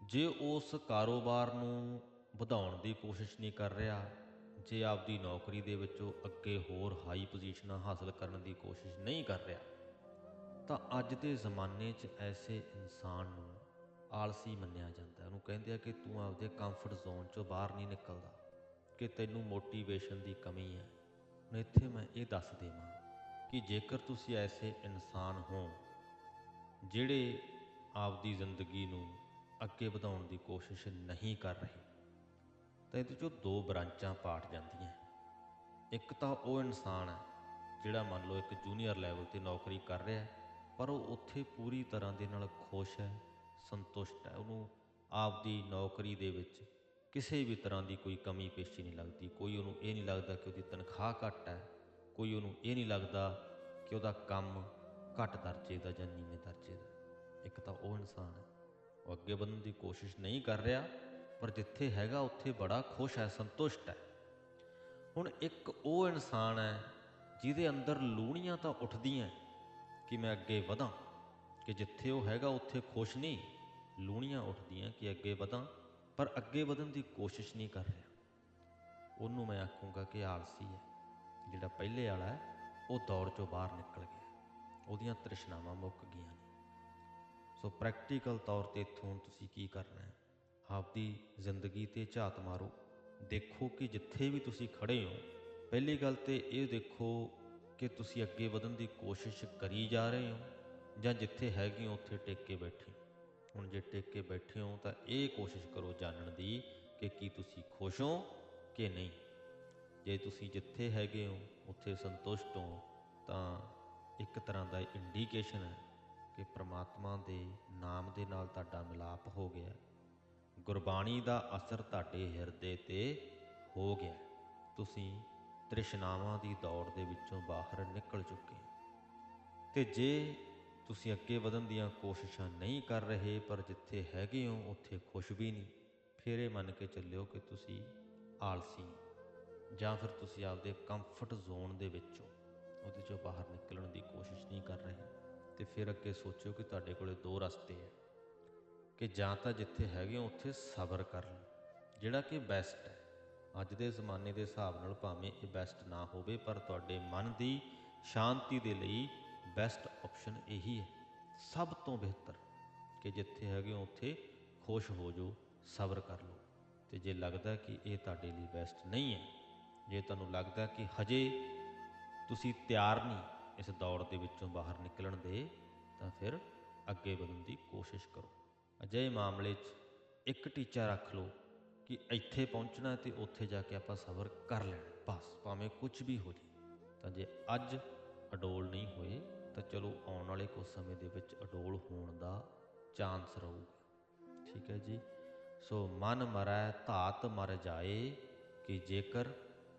ਜੇ ਉਸ ਕਾਰੋਬਾਰ ਨੂੰ ਵਧਾਉਣ ਦੀ ਕੋਸ਼ਿਸ਼ ਨਹੀਂ ਕਰ ਰਿਹਾ, ਜੇ ਆਪਦੀ ਨੌਕਰੀ ਦੇ ਵਿੱਚੋਂ ਅੱਗੇ ਹੋਰ ਹਾਈ ਪੋਜੀਸ਼ਨਾਂ ਹਾਸਲ ਕਰਨ ਦੀ ਕੋਸ਼ਿਸ਼ ਨਹੀਂ ਕਰ ਰਿਹਾ, ਤਾਂ ਅੱਜ ਦੇ ਜ਼ਮਾਨੇ 'ਚ ਐਸੇ ਇਨਸਾਨ ਨੂੰ ਆਲਸੀ ਮੰਨਿਆ ਜਾਂਦਾ ਉਹਨੂੰ ਕਹਿੰਦੇ ਆ ਕਿ ਤੂੰ ਆਪਦੇ ਕੰਫਰਟ ਜ਼ੋਨ 'ਚੋਂ ਬਾਹਰ ਨਹੀਂ ਨਿਕਲਦਾ, ਕਿ ਤੈਨੂੰ ਮੋਟੀਵੇਸ਼ਨ ਦੀ ਕਮੀ ਹੈ। ਹੁਣ ਇੱਥੇ ਮੈਂ ਇਹ ਦੱਸ ਦੇਵਾਂ ਕਿ ਜੇਕਰ ਤੁਸੀਂ ਐਸੇ ਇਨਸਾਨ ਹੋ ਜਿਹੜੇ ਆਪਦੀ ਜ਼ਿੰਦਗੀ ਨੂੰ ਅੱਗੇ ਵਧਾਉਣ ਦੀ ਕੋਸ਼ਿਸ਼ ਨਹੀਂ ਕਰ ਰਹੇ, ਤਾਂ ਇਹਦੇ ਚੋਂ ਦੋ ਬ੍ਰਾਂਚਾਂ ਪਾਟ ਜਾਂਦੀਆਂ। ਇੱਕ ਤਾਂ ਉਹ ਇਨਸਾਨ ਹੈ ਜਿਹੜਾ ਮੰਨ ਲਓ ਇੱਕ ਜੂਨੀਅਰ ਲੈਵਲ ਤੇ ਨੌਕਰੀ ਕਰ ਰਿਹਾ ਹੈ, ਪਰ ਉਹ ਉੱਥੇ ਪੂਰੀ ਤਰ੍ਹਾਂ ਦੇ ਨਾਲ ਖੁਸ਼ ਹੈ, ਸੰਤੁਸ਼ਟ ਹੈ। ਉਹਨੂੰ ਆਪਦੀ ਨੌਕਰੀ ਦੇ ਵਿੱਚ ਕਿਸੇ ਵੀ ਤਰ੍ਹਾਂ ਦੀ ਕੋਈ ਕਮੀ ਪੇਸ਼ੀ ਨਹੀਂ ਲੱਗਦੀ। ਕੋਈ ਉਹਨੂੰ ਇਹ ਨਹੀਂ ਲੱਗਦਾ ਕਿ ਉਹਦੀ ਤਨਖਾਹ ਘੱਟ ਹੈ। ਕੋਈ ਉਹਨੂੰ ਇਹ ਨਹੀਂ ਲੱਗਦਾ ਕਿ ਉਹਦਾ ਕੰਮ ਘੱਟ ਦਰਜੇ ਦਾ ਜਾਂ ਨੀਵੇਂ ਦਰਜੇ ਦਾ। ਇੱਕ ਤਾਂ ਉਹ ਇਨਸਾਨ ਹੈ। ਉਹ ਅੱਗੇ ਵਧਣ ਦੀ ਕੋਸ਼ਿਸ਼ ਨਹੀਂ ਕਰ ਰਿਹਾ, ਪਰ ਜਿੱਥੇ ਹੈਗਾ ਉੱਥੇ ਬੜਾ ਖੁਸ਼ ਹੈ, ਸੰਤੁਸ਼ਟ ਹੈ। ਹੁਣ ਇੱਕ ਉਹ ਇਨਸਾਨ ਹੈ ਜਿਹਦੇ ਅੰਦਰ ਲੂਣੀਆਂ ਤਾਂ ਉੱਠਦੀਆਂ ਕਿ ਮੈਂ ਅੱਗੇ ਵਧਾਂ, ਕਿ ਜਿੱਥੇ ਉਹ ਹੈਗਾ ਉੱਥੇ ਖੁਸ਼ ਨਹੀਂ, ਲੂਣੀਆਂ ਉੱਠਦੀਆਂ ਕਿ ਅੱਗੇ ਵਧਾਂ। ਪਰ ਅੱਗੇ ਵਧਣ ਦੀ ਕੋਸ਼ਿਸ਼ ਨਹੀਂ ਕਰ ਰਿਹਾ। ਉਹਨੂੰ ਮੈਂ ਆਖੂੰਗਾ ਕਿ ਆਲਸੀ ਹੈ। ਜਿਹੜਾ ਪਹਿਲੇ ਵਾਲਾ ਹੈ, ਉਹ ਦੌੜ ਚੋਂ ਬਾਹਰ ਨਿਕਲ ਗਿਆ। ਉਹਦੀਆਂ ਤ੍ਰਿਸ਼ਨਾਵਾਂ ਮੁੱਕ ਗਈਆਂ ਨੇ। ਸੋ ਪ੍ਰੈਕਟੀਕਲ ਤੌਰ ਤੇ ਇੱਥੋਂ ਤੁਸੀਂ ਕੀ ਕਰਨਾ ਹੈ? ਆਪਦੀ ਜ਼ਿੰਦਗੀ ਤੇ ਝਾਤ ਮਾਰੋ। ਦੇਖੋ ਕਿ ਜਿੱਥੇ ਵੀ ਤੁਸੀਂ ਖੜੇ ਹੋ, ਪਹਿਲੀ ਗੱਲ ਤੇ ਇਹ ਦੇਖੋ ਕਿ ਤੁਸੀਂ ਅੱਗੇ ਵਧਣ ਦੀ ਕੋਸ਼ਿਸ਼ ਕਰੀ ਜਾ ਰਹੇ ਹੋ ਜਾਂ ਜਿੱਥੇ ਹੈਗੇ ਹੋ ਉੱਥੇ ਟਿਕ ਕੇ ਬੈਠੇ ਹੋ। ਹੁਣ ਜੇ ਟਿਕ ਕੇ ਬੈਠੇ ਹੋ ਤਾਂ ਇਹ ਕੋਸ਼ਿਸ਼ ਕਰੋ ਜਾਣਨ ਦੀ ਕਿ ਕੀ ਤੁਸੀਂ ਖੁਸ਼ ਹੋ ਕਿ ਨਹੀਂ। ਜੇ ਤੁਸੀਂ ਜਿੱਥੇ ਹੈਗੇ ਹੋ, ਉੱਥੇ ਸੰਤੁਸ਼ਟ ਹੋ, ਤਾਂ ਇੱਕ ਤਰ੍ਹਾਂ ਦਾ ਇੰਡੀਕੇਸ਼ਨ ਹੈ ਕਿ ਪ੍ਰਮਾਤਮਾ ਦੇ ਨਾਮ ਦੇ ਨਾਲ ਤੁਹਾਡਾ ਮਿਲਾਪ ਹੋ ਗਿਆ ਗੁਰਬਾਣੀ ਦਾ ਅਸਰ ਤੁਹਾਡੇ ਹਿਰਦੇ ਤੇ ਹੋ ਗਿਆ ਤੁਸੀਂ ਤ੍ਰਿਸ਼ਨਾਵਾਂ ਦੀ ਦੌੜ ਦੇ ਵਿੱਚੋਂ ਬਾਹਰ ਨਿਕਲ ਚੁੱਕੇ ਹੋ। ਤੇ ਜੇ ਤੁਸੀਂ ਅੱਗੇ ਵਧਣ ਦੀਆਂ ਕੋਸ਼ਿਸ਼ਾਂ ਨਹੀਂ ਕਰ ਰਹੇ, ਪਰ ਜਿੱਥੇ ਹੈਗੇ ਹੋ, ਉੱਥੇ ਖੁਸ਼ ਵੀ ਨਹੀਂ। ਫਿਰ ਇਹ ਮੰਨ ਕੇ ਚੱਲਿਓ ਕਿ ਤੁਸੀਂ ਆਲਸੀ ਜਾਂ ਫਿਰ ਤੁਸੀਂ ਆਪਦੇ ਕੰਫਰਟ ਜ਼ੋਨ ਦੇ ਵਿੱਚੋਂ ਉਹਦੇ ਚੋਂ ਬਾਹਰ ਨਿਕਲਣ ਦੀ ਕੋਸ਼ਿਸ਼ ਨਹੀਂ ਕਰ ਰਹੇ। ਤੇ ਫਿਰ ਅੱਗੇ ਸੋਚਿਓ ਕਿ ਤੁਹਾਡੇ ਕੋਲੇ ਦੋ ਰਸਤੇ ਹੈ, ਕਿ ਜਾਂ ਤਾਂ ਜਿੱਥੇ ਹੈਗੇ ਹੋ, ਉੱਥੇ ਸਬਰ ਕਰ ਲਓ। ਜਿਹੜਾ ਕਿ ਬੈਸਟ ਹੈ। ਅੱਜ ਦੇ ਜ਼ਮਾਨੇ ਦੇ ਹਿਸਾਬ ਨਾਲ ਭਾਵੇਂ ਇਹ ਬੈਸਟ ਨਾ ਹੋਵੇ, ਪਰ ਤੁਹਾਡੇ ਮਨ ਦੀ ਸ਼ਾਂਤੀ ਦੇ ਲਈ ਬੈਸਟ ਆਪਸ਼ਨ ਇਹੀ ਹੈ। ਸਭ ਤੋਂ ਬਿਹਤਰ ਕਿ ਜਿੱਥੇ ਹੈਗੇ ਹੋ, ਉੱਥੇ ਖੁਸ਼ ਹੋ ਜਾਓ, ਸਬਰ ਕਰ ਲਓ। ਤੇ ਜੇ ਲੱਗਦਾ ਕਿ ਇਹ ਤੁਹਾਡੇ ਲਈ ਬੈਸਟ ਨਹੀਂ ਹੈ, ਜੇ ਤੁਹਾਨੂੰ ਲੱਗਦਾ ਕਿ ਹਜੇ ਤੁਸੀਂ ਤਿਆਰ ਨਹੀਂ ਇਸ ਦੌੜ ਦੇ ਵਿੱਚੋਂ ਬਾਹਰ ਨਿਕਲਣ ਦੇ, ਤਾਂ ਫਿਰ ਅੱਗੇ ਵਧਣ ਦੀ ਕੋਸ਼ਿਸ਼ ਕਰੋ। ਅਜਿਹੇ ਮਾਮਲੇ 'ਚ ਇੱਕ ਟੀਚਾ ਰੱਖ ਲਓ ਕਿ ਇੱਥੇ ਪਹੁੰਚਣਾ ਤੇ ਉੱਥੇ ਜਾ ਕੇ ਆਪਾਂ ਸਬਰ ਕਰ ਲੈਣਾ। ਬਸ, ਭਾਵੇਂ ਕੁਝ ਵੀ ਹੋ ਜੇ ਤਾਂ ਜੇ ਅੱਜ ਅਡੋਲ ਨਹੀਂ ਹੋਏ ਤਾਂ ਚਲੋ ਆਉਣ ਵਾਲੇ ਕੁਝ ਸਮੇਂ ਦੇ ਵਿੱਚ ਅਡੋਲ ਹੋਣ ਦਾ ਚਾਂਸ ਰਹੂਗਾ। ਠੀਕ ਹੈ ਜੀ? ਸੋ ਮਨ ਮਰੈ, ਧਾਤ ਮਰ ਜਾਏ, ਕਿ ਜੇਕਰ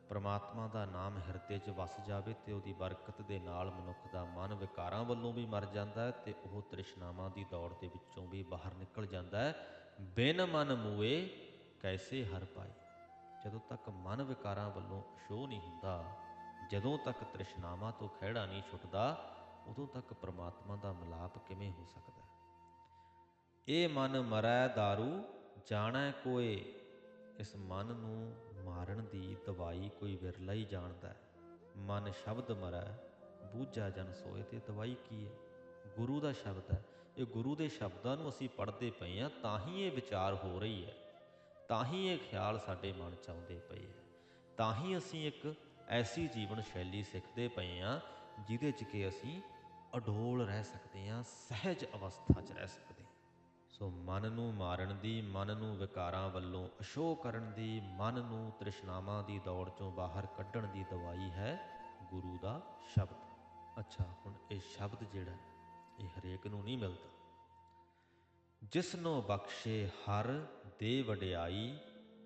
ਪ੍ਰਮਾਤਮਾ ਦਾ ਨਾਮ ਹਿਰਦੇ 'ਚ ਵਸ ਜਾਵੇ ਤੇ ਉਹਦੀ ਬਰਕਤ ਦੇ ਨਾਲ ਮਨੁੱਖ ਦਾ ਮਨ ਵਿਕਾਰਾਂ ਵੱਲੋਂ ਵੀ ਮਰ ਜਾਂਦਾ ਹੈ ਤੇ ਉਹ ਤ੍ਰਿਸ਼ਨਾਵਾਂ ਦੀ ਦੌੜ ਦੇ ਵਿੱਚੋਂ ਵੀ ਬਾਹਰ ਨਿਕਲ ਜਾਂਦਾ ਹੈ। ਬਿਨ ਮਨ ਮੂਏ ਕੈਸੇ ਹਰ ਪਾਏ? ਜਦੋਂ ਤੱਕ ਮਨ ਵਿਕਾਰਾਂ ਵੱਲੋਂ ਅਸ਼ੋਹ ਨਹੀਂ ਹੁੰਦਾ, ਜਦੋਂ ਤੱਕ ਤ੍ਰਿਸ਼ਨਾਵਾਂ ਤੋਂ ਖਿਹੜਾ ਨਹੀਂ ਛੁੱਟਦਾ ਉਦੋਂ ਤੱਕ ਪ੍ਰਮਾਤਮਾ ਦਾ ਮਿਲਾਪ ਕਿਵੇਂ ਹੋ ਸਕਦਾ ਹੈ? ਇਹ ਮਨ ਮਰੈ दारू ਜਾਣੈ ਕੋਏ। ਇਸ ਮਨ ਨੂੰ ਮਾਰਨ ਦੀ ਦਵਾਈ ਕੋਈ ਵਿਰਲਾ ਹੀ ਜਾਣਦਾ ਹੈ। ਮਨ ਸ਼ਬਦ ਮਰੈ, ਬੂਝਾ ਜਨ ਸੋਏ ਤੇ ਦਵਾਈ ਕੀ ਹੈ? ਗੁਰੂ ਦਾ ਸ਼ਬਦ ਹੈ। ਇਹ ਗੁਰੂ ਦੇ ਸ਼ਬਦਾਂ ਨੂੰ ਅਸੀਂ ਪੜ੍ਹਦੇ ਪਏ ਆ ਤਾਂ ਹੀ ਇਹ ਵਿਚਾਰ ਹੋ ਰਹੀ ਹੈ। ਤਾਂ ਹੀ ਇਹ ਖਿਆਲ ਸਾਡੇ ਮਨ ਚ ਆਉਂਦੇ ਪਏ ਹੈ। ਤਾਂ ਹੀ ਅਸੀਂ ਇੱਕ ਐਸੀ ਜੀਵਨ ਸ਼ੈਲੀ ਸਿੱਖਦੇ ਪਏ ਆ ਜਿਹਦੇ ਚ ਕਿ ਅਸੀਂ ਅਡੋਲ ਰਹਿ ਸਕਦੇ ਹਾਂ, ਸਹਿਜ ਅਵਸਥਾ 'ਚ ਰਹਿ ਸਕਦੇ ਸੋ ਮਨ ਨੂੰ ਮਾਰਨ ਦੀ, ਮਨ ਨੂੰ ਵਿਕਾਰਾਂ ਵੱਲੋਂ ਅਸ਼ੋ ਕਰਨ ਦੀ, ਮਨ ਨੂੰ ਤ੍ਰਿਸ਼ਨਾਵਾਂ ਦੀ ਦੌੜ ਚੋਂ ਬਾਹਰ ਕੱਢਣ ਦੀ ਦਵਾਈ ਹੈ ਗੁਰੂ ਦਾ ਸ਼ਬਦ। ਅੱਛਾ, ਹੁਣ ਇਹ ਸ਼ਬਦ ਜਿਹੜਾ, ਇਹ ਹਰੇਕ ਨੂੰ ਨਹੀਂ ਮਿਲਦਾ। ਜਿਸਨੋ ਬਖਸ਼ੇ ਹਰ ਦੇ ਵਡਿਆਈ,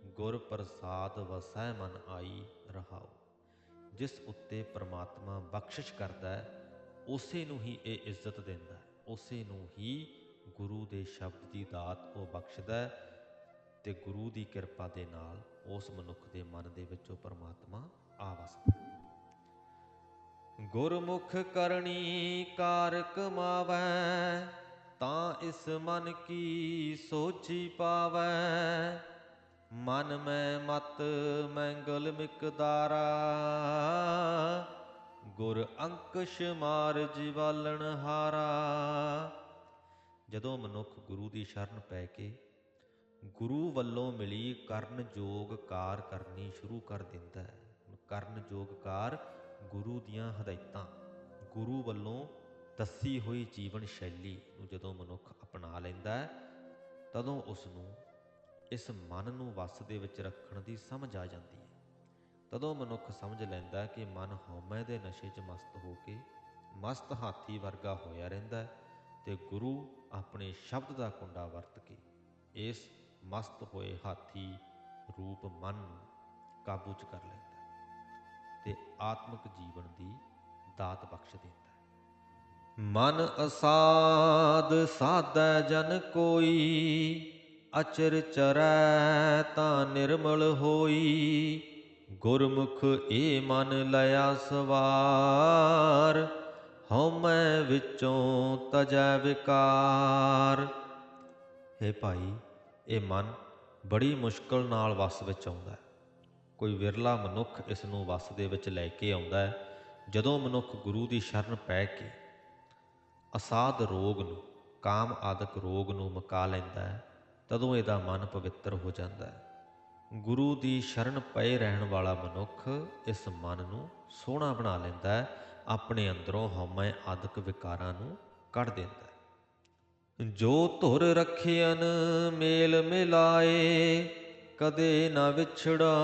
ਗੁਰ ਪ੍ਰਸਾਦ ਵਸੈ ਮਨ ਆਈ ਰਹਾਉ। ਜਿਸ ਉੱਤੇ ਪ੍ਰਮਾਤਮਾ ਬਖਸ਼ਿਸ਼ ਕਰਦਾ ਹੈ ਉਸੇ ਨੂੰ ਹੀ ਇਹ ਇੱਜ਼ਤ ਦਿੰਦਾ ਹੈ। ਉਸੇ ਨੂੰ ਹੀ ਗੁਰੂ ਦੇ ਸ਼ਬਦ ਦੀ ਦਾਤ ਉਹ ਬਖਸ਼ਦਾ ਹੈ ਤੇ ਗੁਰੂ ਦੀ ਕਿਰਪਾ ਦੇ ਨਾਲ ਉਸ ਮਨੁੱਖ ਦੇ ਮਨ ਦੇ ਵਿੱਚ ਉਹ ਪਰਮਾਤਮਾ ਆ ਵਸਦਾ ਹੈ। ਗੁਰਮੁਖ ਕਰਨੀ ਕਾਰ ਕਮਾਵੈ ਤਾਂ ਇਸ ਮਨ ਕੀ ਸੋਚੀ ਪਾਵੈ। ਮਨ ਮੈਂ ਮਤ ਮੰਗਲ ਮਿਕਦਾਰਾ ਗੁਰ ਅੰਕਸ਼ ਮਾਰ ਜਿਵਾਲਣ ਹਾਰਾ। ਜਦੋਂ ਮਨੁੱਖ ਗੁਰੂ ਦੀ ਸ਼ਰਨ ਪੈ ਕੇ ਗੁਰੂ ਵੱਲੋਂ ਮਿਲੀ ਕਰਨ ਜੋਗ ਕਾਰ ਕਰਨੀ ਸ਼ੁਰੂ ਕਰ ਦਿੰਦਾ ਹੈ। ਕਰਨ ਜੋਗ ਕਾਰ ਗੁਰੂ ਦੀਆਂ ਹਦਾਇਤਾਂ, ਗੁਰੂ ਵੱਲੋਂ ਦੱਸੀ ਹੋਈ ਜੀਵਨ ਸ਼ੈਲੀ ਨੂੰ ਜਦੋਂ ਮਨੁੱਖ ਅਪਣਾ ਲੈਂਦਾ ਹੈ, ਤਦੋਂ ਉਸ ਨੂੰ ਇਸ ਮਨ ਨੂੰ ਵਸ ਦੇ ਵਿੱਚ ਰੱਖਣ ਦੀ ਸਮਝ ਆ ਜਾਂਦੀ ਤਦੋਂ ਮਨੁੱਖ ਸਮਝ ਲੈਂਦਾ ਕਿ ਮਨ ਹਉਮੈ ਦੇ ਨਸ਼ੇ 'ਚ ਮਸਤ ਹੋ ਕੇ ਮਸਤ ਹਾਥੀ ਵਰਗਾ ਹੋਇਆ ਰਹਿੰਦਾ ਹੈ ਤੇ ਗੁਰੂ ਆਪਣੇ ਸ਼ਬਦ ਦਾ ਕੁੰਡਾ ਵਰਤ ਕੇ ਇਸ ਮਸਤ ਹੋਏ ਹਾਥੀ ਰੂਪ ਮਨ ਨੂੰ ਕਾਬੂ 'ਚ ਕਰ ਲੈਂਦਾ ਹੈ ਤੇ ਆਤਮਿਕ ਜੀਵਨ ਦੀ ਦਾਤ ਬਖਸ਼ ਦਿੰਦਾ ਮਨ ਅਸਾਦ ਸਾਧੈ ਜਨ ਕੋਈ, ਅਚਰ ਚਰੈ ਤਾਂ ਨਿਰਮਲ ਹੋਈ। ਗੁਰਮੁਖ ਏ ਮਨ ਲਿਆ ਸਵਾਰ ਹਉਮੈ ਵਿੱਚੋਂ ਤਜੈ ਵਿਕਾਰ। हे ਭਾਈ, ਇਹ ਮਨ ਬੜੀ ਮੁਸ਼ਕਲ ਨਾਲ ਵਸ ਵਿੱਚ ਆਉਂਦਾ ਹੈ। ਕੋਈ ਵਿਰਲਾ ਮਨੁੱਖ ਇਸ ਨੂੰ ਵਸ ਦੇ ਵਿੱਚ ਲੈ ਕੇ ਆਉਂਦਾ ਹੈ, ਜਦੋਂ ਮਨੁੱਖ ਗੁਰੂ ਦੀ ਸ਼ਰਨ ਪੈ ਕੇ ਅਸਾਧ ਰੋਗ ਨੂੰ, ਕਾਮ ਆਦਿਕ ਰੋਗ ਨੂੰ ਮੁਕਾ ਲੈਂਦਾ ਹੈ, ਤਦੋਂ ਇਹਦਾ ਮਨ ਪਵਿੱਤਰ ਹੋ ਜਾਂਦਾ ਹੈ। ਗੁਰੂ ਦੀ ਸ਼ਰਨ ਪਏ ਰਹਿਣ ਵਾਲਾ ਮਨੁੱਖ ਇਸ ਮਨ ਨੂੰ ਸੋਹਣਾ ਬਣਾ ਲੈਂਦਾ ਹੈ, ਆਪਣੇ ਅੰਦਰੋਂ ਹਉਮੈ ਆਦਿਕ ਵਿਕਾਰਾਂ ਨੂੰ ਕੱਢ ਦਿੰਦਾ ਹੈ। ਜੋ ਧੁਰ ਰਖਿਆਨ ਮੇਲ ਮਿਲਾਏ, ਕਦੇ ਨਾ ਵਿਛੜਾ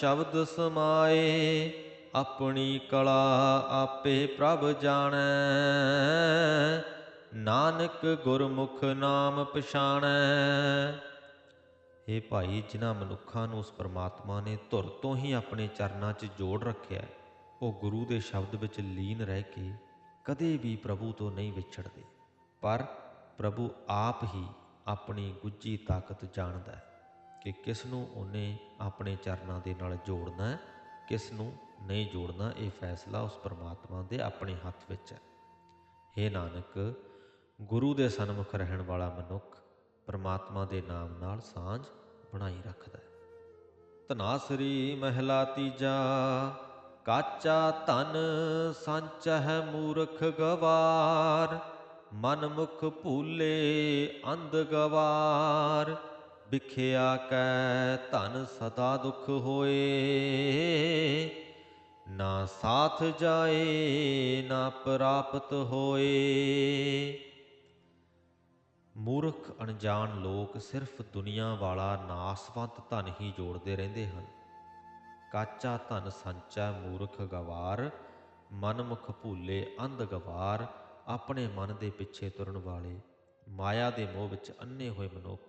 ਸ਼ਬਦ ਸਮਾਏ, ਆਪਣੀ ਕਲਾ ਆਪੇ ਪ੍ਰਭ ਜਾਣੈ। ਨਾਨਕ ਗੁਰਮੁਖ ਨਾਮ ਪਛਾਣੈ। ਇਹ ਭਾਈ ਜਿਨ੍ਹਾਂ ਮਨੁੱਖਾਂ ਨੂੰ ਉਸ ਪਰਮਾਤਮਾ ਨੇ ਧੁਰ ਤੋਂ ਹੀ ਆਪਣੇ ਚਰਨਾਂ 'ਚ ਜੋੜ ਰੱਖਿਆ ਉਹ ਗੁਰੂ ਦੇ ਸ਼ਬਦ ਵਿੱਚ ਲੀਨ ਰਹਿ ਕੇ ਕਦੇ ਵੀ ਪ੍ਰਭੂ ਤੋਂ ਨਹੀਂ ਵਿਛੜਦੇ। ਪਰ ਪ੍ਰਭੂ ਆਪ ਹੀ ਆਪਣੀ ਗੁੱਜੀ ਤਾਕਤ ਜਾਣਦਾ ਹੈ ਕਿ ਕਿਸ ਨੂੰ ਉਹਨੇ ਆਪਣੇ ਚਰਨਾਂ ਦੇ ਨਾਲ ਜੋੜਨਾ ਹੈ, ਕਿਸ ਨੂੰ ਨਹੀਂ ਜੋੜਨਾ, ਇਹ ਫੈਸਲਾ ਉਸ ਪਰਮਾਤਮਾ ਦੇ ਆਪਣੇ ਹੱਥ ਵਿੱਚ ਹੈ। हे ਨਾਨਕ, ਗੁਰੂ ਦੇ ਸਨਮੁਖ ਰਹਿਣ ਵਾਲਾ ਮਨੁੱਖ ਪ੍ਰਮਾਤਮਾ ਦੇ ਨਾਮ ਨਾਲ ਸਾਂਝ ਬਣਾਈ ਰੱਖਦਾ ਹੈ। ਧਨਾਸਰੀ ਮਹਿਲਾ ਤੀਜਾ, ਕਾਚਾ ਧਨ ਸੰਚ ਹੈ ਮੂਰਖ ਗਵਾਰ, ਮਨ ਮੁਖ ਭੂਲੇ ਅੰਧ ਗਵਾਰ, ਵਿਖਿਆ ਕੈ ਧਨ ਸਦਾ ਦੁਖ ਹੋਏ, ਨਾ ਸਾਥ ਜਾਏ, ਨਾ ਪ੍ਰਾਪਤ ਹੋਏ। ਮੂਰਖ, ਅਣਜਾਣ ਲੋਕ ਸਿਰਫ ਦੁਨੀਆ ਵਾਲਾ ਨਾਸਵੰਤ ਧਨ ਹੀ ਜੋੜਦੇ ਰਹਿੰਦੇ ਹਨ। ਕਾਚਾ ਧਨ ਸੰਚਾ ਮੂਰਖ ਗਵਾਰ, ਮਨਮੁਖ ਭੂਲੇ ਅੰਧ ਗਵਾਰ, ਆਪਣੇ ਮਨ ਦੇ ਪਿੱਛੇ ਤੁਰਨ ਵਾਲੇ, ਮਾਇਆ ਦੇ ਮੋਹ ਵਿੱਚ ਅੰਨੇ ਹੋਏ ਮਨੁੱਖ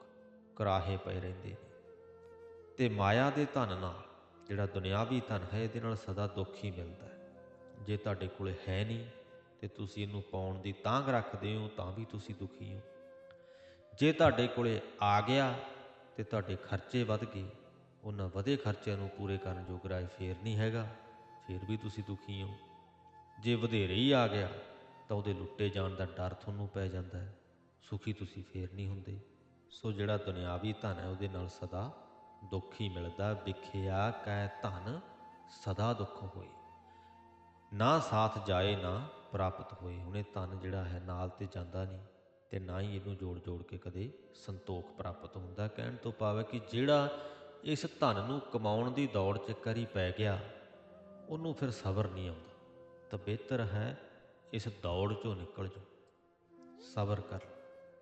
ਕਰਾਹੇ ਪਏ ਰਹਿੰਦੇ ਨੇ। ਤੇ ਮਾਇਆ ਦੇ ਧਨ ਨਾਲ ਜਿਹੜਾ ਦੁਨਿਆਵੀ ਧਨ ਹੈ, ਇਹਦੇ ਨਾਲ ਸਦਾ ਦੁੱਖ ਹੀ ਮਿਲਦਾ ਹੈ। ਜੇ ਤੁਹਾਡੇ ਕੋਲ ਹੈ ਨਹੀਂ ਤੇ ਤੁਸੀਂ ਇਹਨੂੰ ਪਾਉਣ ਦੀ ਤਾਂਘ ਰੱਖਦੇ ਹੋ, ਤਾਂ ਵੀ ਤੁਸੀਂ ਦੁਖੀ ਹੋ। ਜੇ ਤੁਹਾਡੇ ਕੋਲੇ ਆ ਗਿਆ ਤੇ ਤੁਹਾਡੇ ਖਰਚੇ ਵੱਧ ਗਏ, ਉਹਨਾਂ ਵਧੇ ਖਰਚਿਆਂ ਨੂੰ ਪੂਰੇ ਕਰਨ ਯੋਗ ਰਾਜ ਫੇਰ ਨਹੀਂ ਹੈਗਾ, ਫੇਰ ਵੀ ਤੁਸੀਂ ਦੁਖੀ ਹੋ। ਜੇ ਵਧੇਰੇ ਹੀ ਆ ਗਿਆ, ਤਾਂ ਉਹਦੇ ਲੁੱਟੇ ਜਾਣ ਦਾ ਡਰ ਤੁਹਾਨੂੰ ਪੈ ਜਾਂਦਾ ਹੈ, ਸੁਖੀ ਤੁਸੀਂ ਫੇਰ ਨਹੀਂ ਹੁੰਦੇ। ਸੋ ਜਿਹੜਾ ਦੁਨਿਆਵੀ ਧਨ ਹੈ, ਉਹਦੇ ਨਾਲ ਸਦਾ ਦੁੱਖ ਹੀ ਮਿਲਦਾ, ਵਿਖਿਆ ਕੈ ਧਨ ਸਦਾ ਦੁੱਖ ਹੋਏ। ਨਾ ਸਾਥ ਜਾਏ, ਨਾ ਪ੍ਰਾਪਤ ਹੋਏ, ਹੁਣੇ ਧਨ ਜਿਹੜਾ ਹੈ ਨਾਲ ਤੇ ਜਾਂਦਾ ਨਹੀਂ। ਤੇ ਨਾ ਹੀ ਇਹਨੂੰ ਜੋੜ ਜੋੜ ਕੇ ਕਦੇ ਸੰਤੋਖ ਪ੍ਰਾਪਤ ਹੁੰਦਾ। ਕਹਿਣ ਤੋਂ ਭਾਵ ਹੈ ਕਿ ਜਿਹੜਾ ਇਸ ਧਨ ਨੂੰ ਕਮਾਉਣ ਦੀ ਦੌੜ 'ਚ ਕਰੀ ਪੈ ਗਿਆ, ਉਹਨੂੰ ਫਿਰ ਸਬਰ ਨਹੀਂ ਆਉਂਦਾ। ਤਾਂ ਬਿਹਤਰ ਹੈ ਇਸ ਦੌੜ 'ਚੋਂ ਨਿਕਲ ਜਾਓ, ਸਬਰ ਕਰ।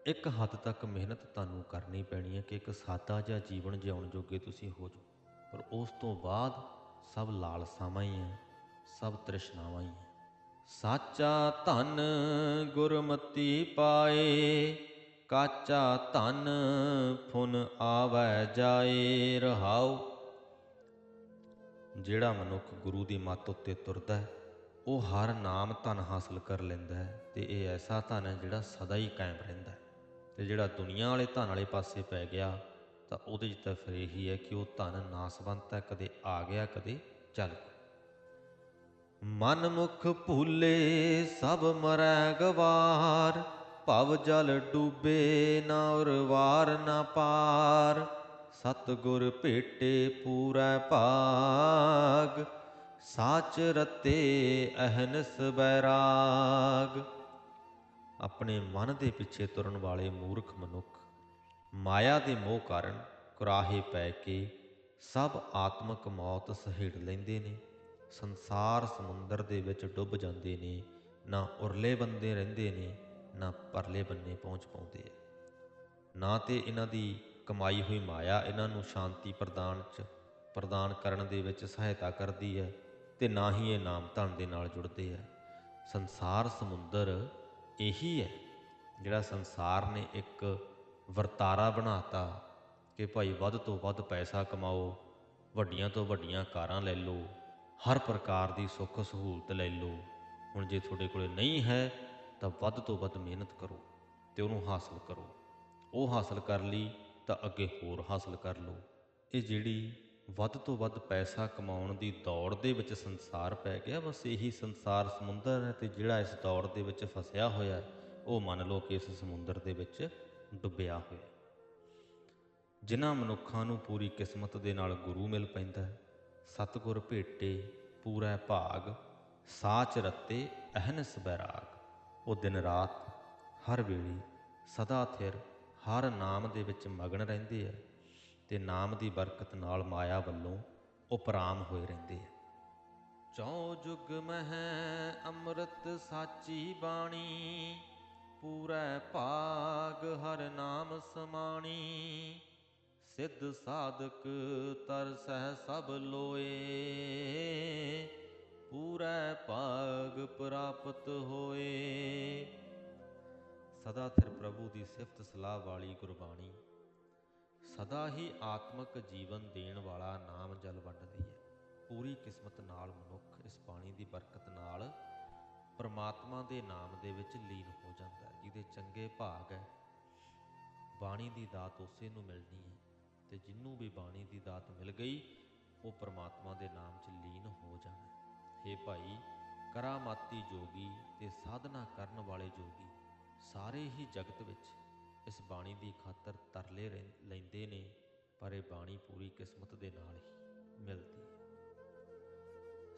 ਇੱਕ ਹੱਦ ਤੱਕ ਮਿਹਨਤ ਤੁਹਾਨੂੰ ਕਰਨੀ ਪੈਣੀ ਹੈ ਕਿ ਇੱਕ ਸਾਦਾ ਜਿਹਾ ਜੀਵਨ ਜਿਉਣ ਜੋਗੇ ਤੁਸੀਂ ਹੋ ਜਾਓ। ਪਰ ਉਸ ਤੋਂ ਬਾਅਦ ਸਭ ਲਾਲਸਾਵਾਂ ਹੀ ਹੈ, ਸਭ ਤ੍ਰਿਸ਼ਨਾਵਾਂ ਹੀ ਹੈ। ਸਾਚਾ ਧਨ ਗੁਰਮਤੀ ਪਾਏ, ਕਾਚਾ ਧਨ ਫੁਨ ਆਵੈ ਜਾਏ, ਰਹਾਉ। ਜਿਹੜਾ ਮਨੁੱਖ ਗੁਰੂ ਦੀ ਮੱਤ ਉੱਤੇ ਤੁਰਦਾ ਹੈ, ਉਹ ਹਰ ਨਾਮ ਧਨ ਹਾਸਲ ਕਰ ਲੈਂਦਾ ਹੈ ਤੇ ਇਹ ਐਸਾ ਧਨ ਹੈ ਜਿਹੜਾ ਸਦਾ ਹੀ ਕਾਇਮ ਰਹਿੰਦਾ ਹੈ। ਤੇ ਜਿਹੜਾ ਦੁਨੀਆ ਵਾਲੇ ਧਨ ਵਾਲੇ ਪਾਸੇ ਪੈ ਗਿਆ, ਤਾਂ ਉਹਦੇ 'ਚ ਤਾਂ ਫਿਰ ਇਹੀ ਹੈ ਕਿ ਉਹ ਧਨ ਨਾਸਵੰਤ ਹੈ, ਕਦੇ ਆ ਗਿਆ, ਕਦੇ ਚੱਲ ਗਿਆ। ਮਨ ਮੁਖ ਭੂਲੇ ਸਭ ਮਰੈ ਗਵਾਰ, ਭਵ ਜਲ ਡੂਬੇ ਨਾ ਉਰਵਾਰ ਨਾ ਪਾਰ, ਸਤਗੁਰ ਭੇਟੇ ਪੂਰੈ ਭਾਗ, ਸਾਚ ਰਤੇ ਅਹਨਸ ਬੈਰਾਗ। ਆਪਣੇ ਮਨ ਦੇ ਪਿੱਛੇ ਤੁਰਨ ਵਾਲੇ ਮੂਰਖ ਮਨੁੱਖ, ਮਾਇਆ ਦੇ ਮੋਹ ਕਾਰਨ ਕੁਰਾਹੇ ਪੈ ਕੇ ਸਭ ਆਤਮਕ ਮੌਤ ਸਹੇੜ ਲੈਂਦੇ ਨੇ। ਸੰਸਾਰ ਸਮੁੰਦਰ ਦੇ ਵਿੱਚ ਡੁੱਬ ਜਾਂਦੇ ਨੇ, ਨਾ ਉਰਲੇ ਬੰਦੇ ਰਹਿੰਦੇ ਨੇ, ਨਾ ਪਰਲੇ ਬੰਨੇ ਪਹੁੰਚ ਪਾਉਂਦੇ ਆ। ਨਾ ਤੇ ਇਹਨਾਂ ਦੀ ਕਮਾਈ ਹੋਈ ਮਾਇਆ ਇਹਨਾਂ ਨੂੰ ਸ਼ਾਂਤੀ ਪ੍ਰਦਾਨ ਚ, ਪ੍ਰਦਾਨ ਕਰਨ ਦੇ ਵਿੱਚ ਸਹਾਇਤਾ ਕਰਦੀ ਹੈ ਤੇ ਨਾ ਹੀ ਇਹ ਨਾਮ ਧਨ ਦੇ ਨਾਲ ਜੁੜਦੇ ਆ। ਸੰਸਾਰ ਸਮੁੰਦਰ ਇਹੀ ਹੈ, ਜਿਹੜਾ ਸੰਸਾਰ ਨੇ ਇੱਕ ਵਰਤਾਰਾ ਬਣਾਤਾ ਕਿ ਭਾਈ ਵੱਧ ਤੋਂ ਵੱਧ ਪੈਸਾ ਕਮਾਓ, ਵੱਡੀਆਂ ਤੋਂ ਵੱਡੀਆਂ ਕਾਰਾਂ ਲੈ ਲਓ ਹਰ ਪ੍ਰਕਾਰ ਦੀ ਸੁੱਖ ਸਹੂਲਤ ਲੈ ਲਓ। ਹੁਣ ਜੇ ਤੁਹਾਡੇ ਕੋਲੇ ਨਹੀਂ ਹੈ, ਤਾਂ ਵੱਧ ਤੋਂ ਵੱਧ ਮਿਹਨਤ ਕਰੋ ਤੇ ਉਹਨੂੰ ਹਾਸਲ ਕਰੋ। ਉਹ ਹਾਸਲ ਕਰ ਲਈ, ਤਾਂ ਅੱਗੇ ਹੋਰ ਹਾਸਲ ਕਰ ਲਓ। ਇਹ ਜਿਹੜੀ ਵੱਧ ਤੋਂ ਵੱਧ ਪੈਸਾ ਕਮਾਉਣ ਦੀ ਦੌੜ ਦੇ ਵਿੱਚ ਸੰਸਾਰ ਪੈ ਗਿਆ, ਬਸ ਇਹੀ ਸੰਸਾਰ ਸਮੁੰਦਰ ਹੈ ਤੇ ਜਿਹੜਾ ਇਸ ਦੌੜ ਦੇ ਵਿੱਚ ਫਸਿਆ ਹੋਇਆ, ਉਹ ਮੰਨ ਲਓ ਕਿ ਇਸ ਸਮੁੰਦਰ ਦੇ ਵਿੱਚ ਡੁੱਬਿਆ ਹੋਇਆ। ਜਿਨ੍ਹਾਂ ਮਨੁੱਖਾਂ ਨੂੰ ਪੂਰੀ ਕਿਸਮਤ ਦੇ ਨਾਲ ਗੁਰੂ ਮਿਲ ਪੈਂਦਾ ਹੈ। ਸਤਿਗੁਰ ਭੇਟੇ ਪੂਰਾ ਭਾਗ, ਸਾਚ ਰਤੇ ਅਹਨਸ ਬੈਰਾਗ। ਉਹ ਦਿਨ ਰਾਤ ਹਰ ਵੇਲੇ ਸਦਾ ਥਿਰ ਹਰ ਨਾਮ ਦੇ ਵਿੱਚ ਮਗਨ ਰਹਿੰਦੇ ਆ ਤੇ ਨਾਮ ਦੀ ਬਰਕਤ ਨਾਲ ਮਾਇਆ ਵੱਲੋਂ ਉਪਰਾਮ ਹੋਏ ਰਹਿੰਦੇ ਆ। ਚੌ ਜੁਗ ਮਹਿ ਅੰਮ੍ਰਿਤ ਸਾਚੀ ਬਾਣੀ, ਪੂਰੈ ਭਾਗ ਹਰ ਨਾਮ ਸਮਾਣੀ। ਸਿੱਧ ਸਾਧਕ ਤਰ ਸਹਿ ਸਭ ਲੋਏ। ਪੂਰੈ ਭਾਗ ਪ੍ਰਾਪਤ ਹੋਏ। ਸਦਾ ਥਿਰ ਪ੍ਰਭੂ ਦੀ ਸਿਫਤ ਸਲਾਹ ਵਾਲੀ ਗੁਰਬਾਣੀ। ਸਦਾ ਹੀ ਆਤਮਿਕ ਜੀਵਨ ਦੇਣ ਵਾਲਾ ਨਾਮ ਜਲ ਵੰਡਦੀ ਹੈ। ਪੂਰੀ ਕਿਸਮਤ ਨਾਲ ਮਨੁੱਖ ਇਸ ਬਾਣੀ ਦੀ ਬਰਕਤ ਨਾਲ ਪਰਮਾਤਮਾ ਦੇ ਨਾਮ ਦੇ ਵਿੱਚ ਲੀਨ ਹੋ ਜਾਂਦਾ ਹੈ, ਜਿਹਦੇ ਚੰਗੇ ਭਾਗ ਹੈ। ਬਾਣੀ ਦੀ ਦਾਤ ਉਸੇ ਨੂੰ ਮਿਲਣੀ ਹੈ। ਤੇ ਜਿੰਨੂੰ ਵੀ ਬਾਣੀ ਦੀ ਦਾਤ ਮਿਲ ਗਈ, ਉਹ ਪਰਮਾਤਮਾ ਦੇ ਨਾਮ 'ਚ ਲੀਨ ਹੋ ਜਾਣਾ। ਹੈ ਭਾਈ, ਕਰਾਮਾਤੀ ਜੋਗੀ ਤੇ ਸਾਧਨਾ ਕਰਨ ਵਾਲੇ ਜੋਗੀ ਸਾਰੇ ਹੀ ਜਗਤ ਵਿੱਚ ਇਸ ਬਾਣੀ ਦੀ ਖਾਤਰ ਤਰਲੇ ਲੈਂਦੇ ਨੇ, ਪਰ ਇਹ ਬਾਣੀ ਪੂਰੀ ਕਿਸਮਤ ਦੇ ਨਾਲ ਹੀ ਮਿਲਦੀ ਹੈ।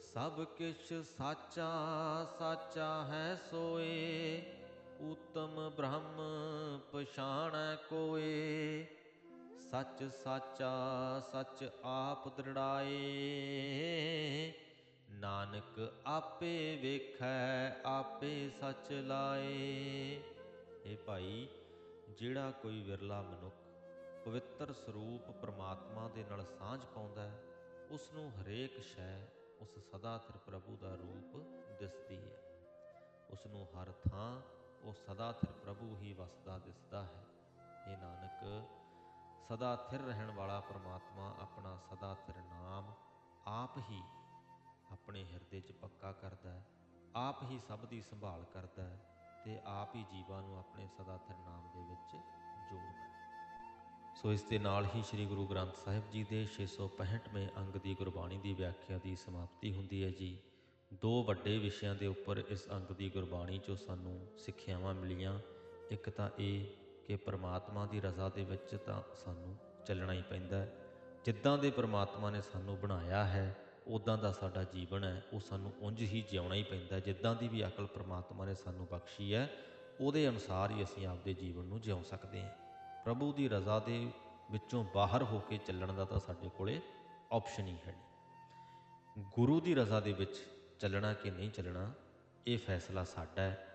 ਸਭ ਕਿਛ ਸਾਚਾ ਸਾਚਾ ਹੈ ਸੋਏ ਊਤਮ ਬ੍ਰਹਮ ਪਛਾਣ ਕੋਏ। ਸੱਚ ਸਾਚਾ, ਸੱਚ ਆਪ ਦ੍ਰਿੜਾਏ। ਨਾਨਕ ਆਪੇ ਵੇਖੈ, ਆਪੇ ਸੱਚ ਲਾਏ। ਇਹ ਭਾਈ, ਜਿਹੜਾ ਕੋਈ ਵਿਰਲਾ ਮਨੁੱਖ ਪਵਿੱਤਰ ਸਰੂਪ ਪ੍ਰਮਾਤਮਾ ਦੇ ਨਾਲ ਸਾਂਝ ਪਾਉਂਦਾ ਹੈ ਉਸ ਨੂੰ ਹਰੇਕ ਸ਼ੈ ਉਸ ਸਦਾ ਸਿਰ ਪ੍ਰਭੂ ਦਾ ਰੂਪ ਦਿਸਦੀ ਹੈ। ਉਸ ਨੂੰ ਹਰ ਥਾਂ ਉਹ ਸਦਾ ਸਿਰ ਪ੍ਰਭੂ ਹੀ ਵਸਦਾ ਦਿਸਦਾ ਹੈ। ਇਹ ਨਾਨਕ ਸਦਾ ਥਿਰ ਰਹਿਣ ਵਾਲਾ ਪ੍ਰਮਾਤਮਾ ਆਪਣਾ ਸਦਾ ਥਿਰ ਨਾਮ ਆਪ ਹੀ ਆਪਣੇ ਹਿਰਦੇ 'ਚ ਪੱਕਾ ਕਰਦਾ ਹੈ, ਆਪ ਹੀ ਸਭ ਦੀ ਸੰਭਾਲ ਕਰਦਾ ਹੈ ਤੇ ਆਪ ਹੀ ਜੀਵਾਂ ਨੂੰ ਆਪਣੇ ਸਦਾ ਥਿਰ ਨਾਮ ਦੇ ਵਿੱਚ ਜੋੜਦਾ ਸੋ ਇਸ ਦੇ ਨਾਲ ਹੀ ਸ੍ਰੀ ਗੁਰੂ ਗ੍ਰੰਥ ਸਾਹਿਬ ਜੀ ਦੇ 665ਵੇਂ ਅੰਗ ਦੀ ਗੁਰਬਾਣੀ ਦੀ ਵਿਆਖਿਆ ਦੀ ਸਮਾਪਤੀ ਹੁੰਦੀ ਹੈ ਜੀ। ਦੋ ਵੱਡੇ ਵਿਸ਼ਿਆਂ ਦੇ ਉੱਪਰ ਇਸ ਅੰਗ ਦੀ ਗੁਰਬਾਣੀ 'ਚੋਂ ਸਾਨੂੰ ਸਿੱਖਿਆਵਾਂ ਮਿਲੀਆਂ। ਇੱਕ ਤਾਂ ਇਹ ਕਿ ਪ੍ਰਮਾਤਮਾ ਦੀ ਰਜ਼ਾ ਦੇ ਵਿੱਚ ਤਾਂ ਸਾਨੂੰ ਚੱਲਣਾ ਹੀ ਪੈਂਦਾ ਹੈ। ਜਿੱਦਾਂ ਦੇ ਪ੍ਰਮਾਤਮਾ ਨੇ ਸਾਨੂੰ ਬਣਾਇਆ ਹੈ ਉਦਾਂ ਦਾ ਸਾਡਾ ਜੀਵਨ ਹੈ, ਉਹ ਸਾਨੂੰ ਉਂਝ ਹੀ ਜਿਉਣਾ ਹੀ ਪੈਂਦਾ ਜਿੱਦਾਂ ਦੀ ਵੀ ਅਕਲ ਪ੍ਰਮਾਤਮਾ ਨੇ ਸਾਨੂੰ ਬਖਸ਼ੀ ਹੈ, ਉਹਦੇ ਅਨੁਸਾਰ ਹੀ ਅਸੀਂ ਆਪਦੇ ਜੀਵਨ ਨੂੰ ਜਿਉ ਸਕਦੇ ਹਾਂ। ਪ੍ਰਭੂ ਦੀ ਰਜ਼ਾ ਦੇ ਵਿੱਚੋਂ ਬਾਹਰ ਹੋ ਕੇ ਚੱਲਣ ਦਾ ਤਾਂ ਸਾਡੇ ਕੋਲੇ ਆਪਸ਼ਨ ਹੀ ਹੈ ਨਹੀਂ। ਗੁਰੂ ਦੀ ਰਜ਼ਾ ਦੇ ਵਿੱਚ ਚੱਲਣਾ ਕਿ ਨਹੀਂ ਚੱਲਣਾ, ਇਹ ਫੈਸਲਾ ਸਾਡਾ ਹੈ।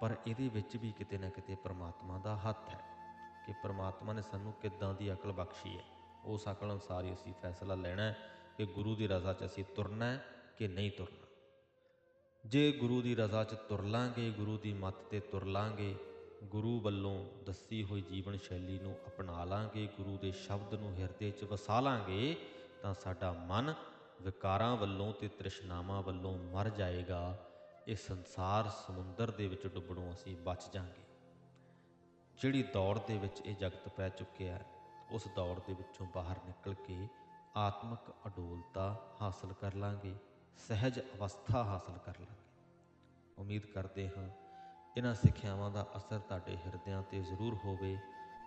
ਪਰ ਇਹਦੇ ਵਿੱਚ ਵੀ ਕਿਤੇ ਨਾ ਕਿਤੇ ਪ੍ਰਮਾਤਮਾ ਦਾ ਹੱਥ ਹੈ ਕਿ ਪ੍ਰਮਾਤਮਾ ਨੇ ਸਾਨੂੰ ਕਿੱਦਾਂ ਦੀ ਅਕਲ ਬਖਸ਼ੀ ਹੈ। ਉਸ ਅਕਲ ਅਨੁਸਾਰ ਹੀ ਅਸੀਂ ਫੈਸਲਾ ਲੈਣਾ ਹੈ ਕਿ ਗੁਰੂ ਦੀ ਰਜ਼ਾ 'ਚ ਅਸੀਂ ਤੁਰਨਾ ਹੈ ਕਿ ਨਹੀਂ ਤੁਰਨਾ। ਜੇ ਗੁਰੂ ਦੀ ਰਜ਼ਾ 'ਚ ਤੁਰ ਲਾਂਗੇ, ਗੁਰੂ ਦੀ ਮੱਤ ਤੇ ਤੁਰ ਲਾਂਗੇ, ਗੁਰੂ ਵੱਲੋਂ ਦੱਸੀ ਹੋਈ ਜੀਵਨ ਸ਼ੈਲੀ ਨੂੰ ਅਪਣਾ ਲਾਂਗੇ, ਗੁਰੂ ਦੇ ਸ਼ਬਦ ਨੂੰ ਹਿਰਦੇ 'ਚ ਵਸਾ ਲਾਂਗੇ, ਤਾਂ ਸਾਡਾ ਮਨ ਵਿਕਾਰਾਂ ਵੱਲੋਂ ਤੇ ਤ੍ਰਿਸ਼ਨਾਵਾਂ ਵੱਲੋਂ ਮਰ ਜਾਏਗਾ। ਇਹ ਸੰਸਾਰ ਸਮੁੰਦਰ ਦੇ ਵਿੱਚ ਡੁੱਬਣੋਂ ਅਸੀਂ ਬਚ ਜਾਾਂਗੇ। ਜਿਹੜੀ ਦੌੜ ਦੇ ਵਿੱਚ ਇਹ ਜਗਤ ਪੈ ਚੁੱਕਿਆ ਹੈ, ਉਸ ਦੌੜ ਦੇ ਵਿੱਚੋਂ ਬਾਹਰ ਨਿਕਲ ਕੇ ਆਤਮਿਕ ਅਡੋਲਤਾ ਹਾਸਲ ਕਰ ਲਾਂਗੇ, ਸਹਿਜ ਅਵਸਥਾ ਹਾਸਲ ਕਰ ਲਾਂਗੇ। ਉਮੀਦ ਕਰਦੇ ਹਾਂ ਇਹਨਾਂ ਸਿੱਖਿਆਵਾਂ ਦਾ ਅਸਰ ਤੁਹਾਡੇ ਹਿਰਦਿਆਂ ਤੇ ਜ਼ਰੂਰ ਹੋਵੇ।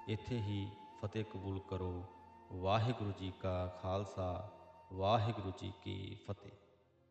ਇੱਥੇ ਹੀ ਫਤਿਹ ਕਬੂਲ ਕਰੋ। ਵਾਹਿਗੁਰੂ ਜੀ ਕਾ ਖਾਲਸਾ, ਵਾਹਿਗੁਰੂ ਜੀ ਕੀ ਫਤਿਹ।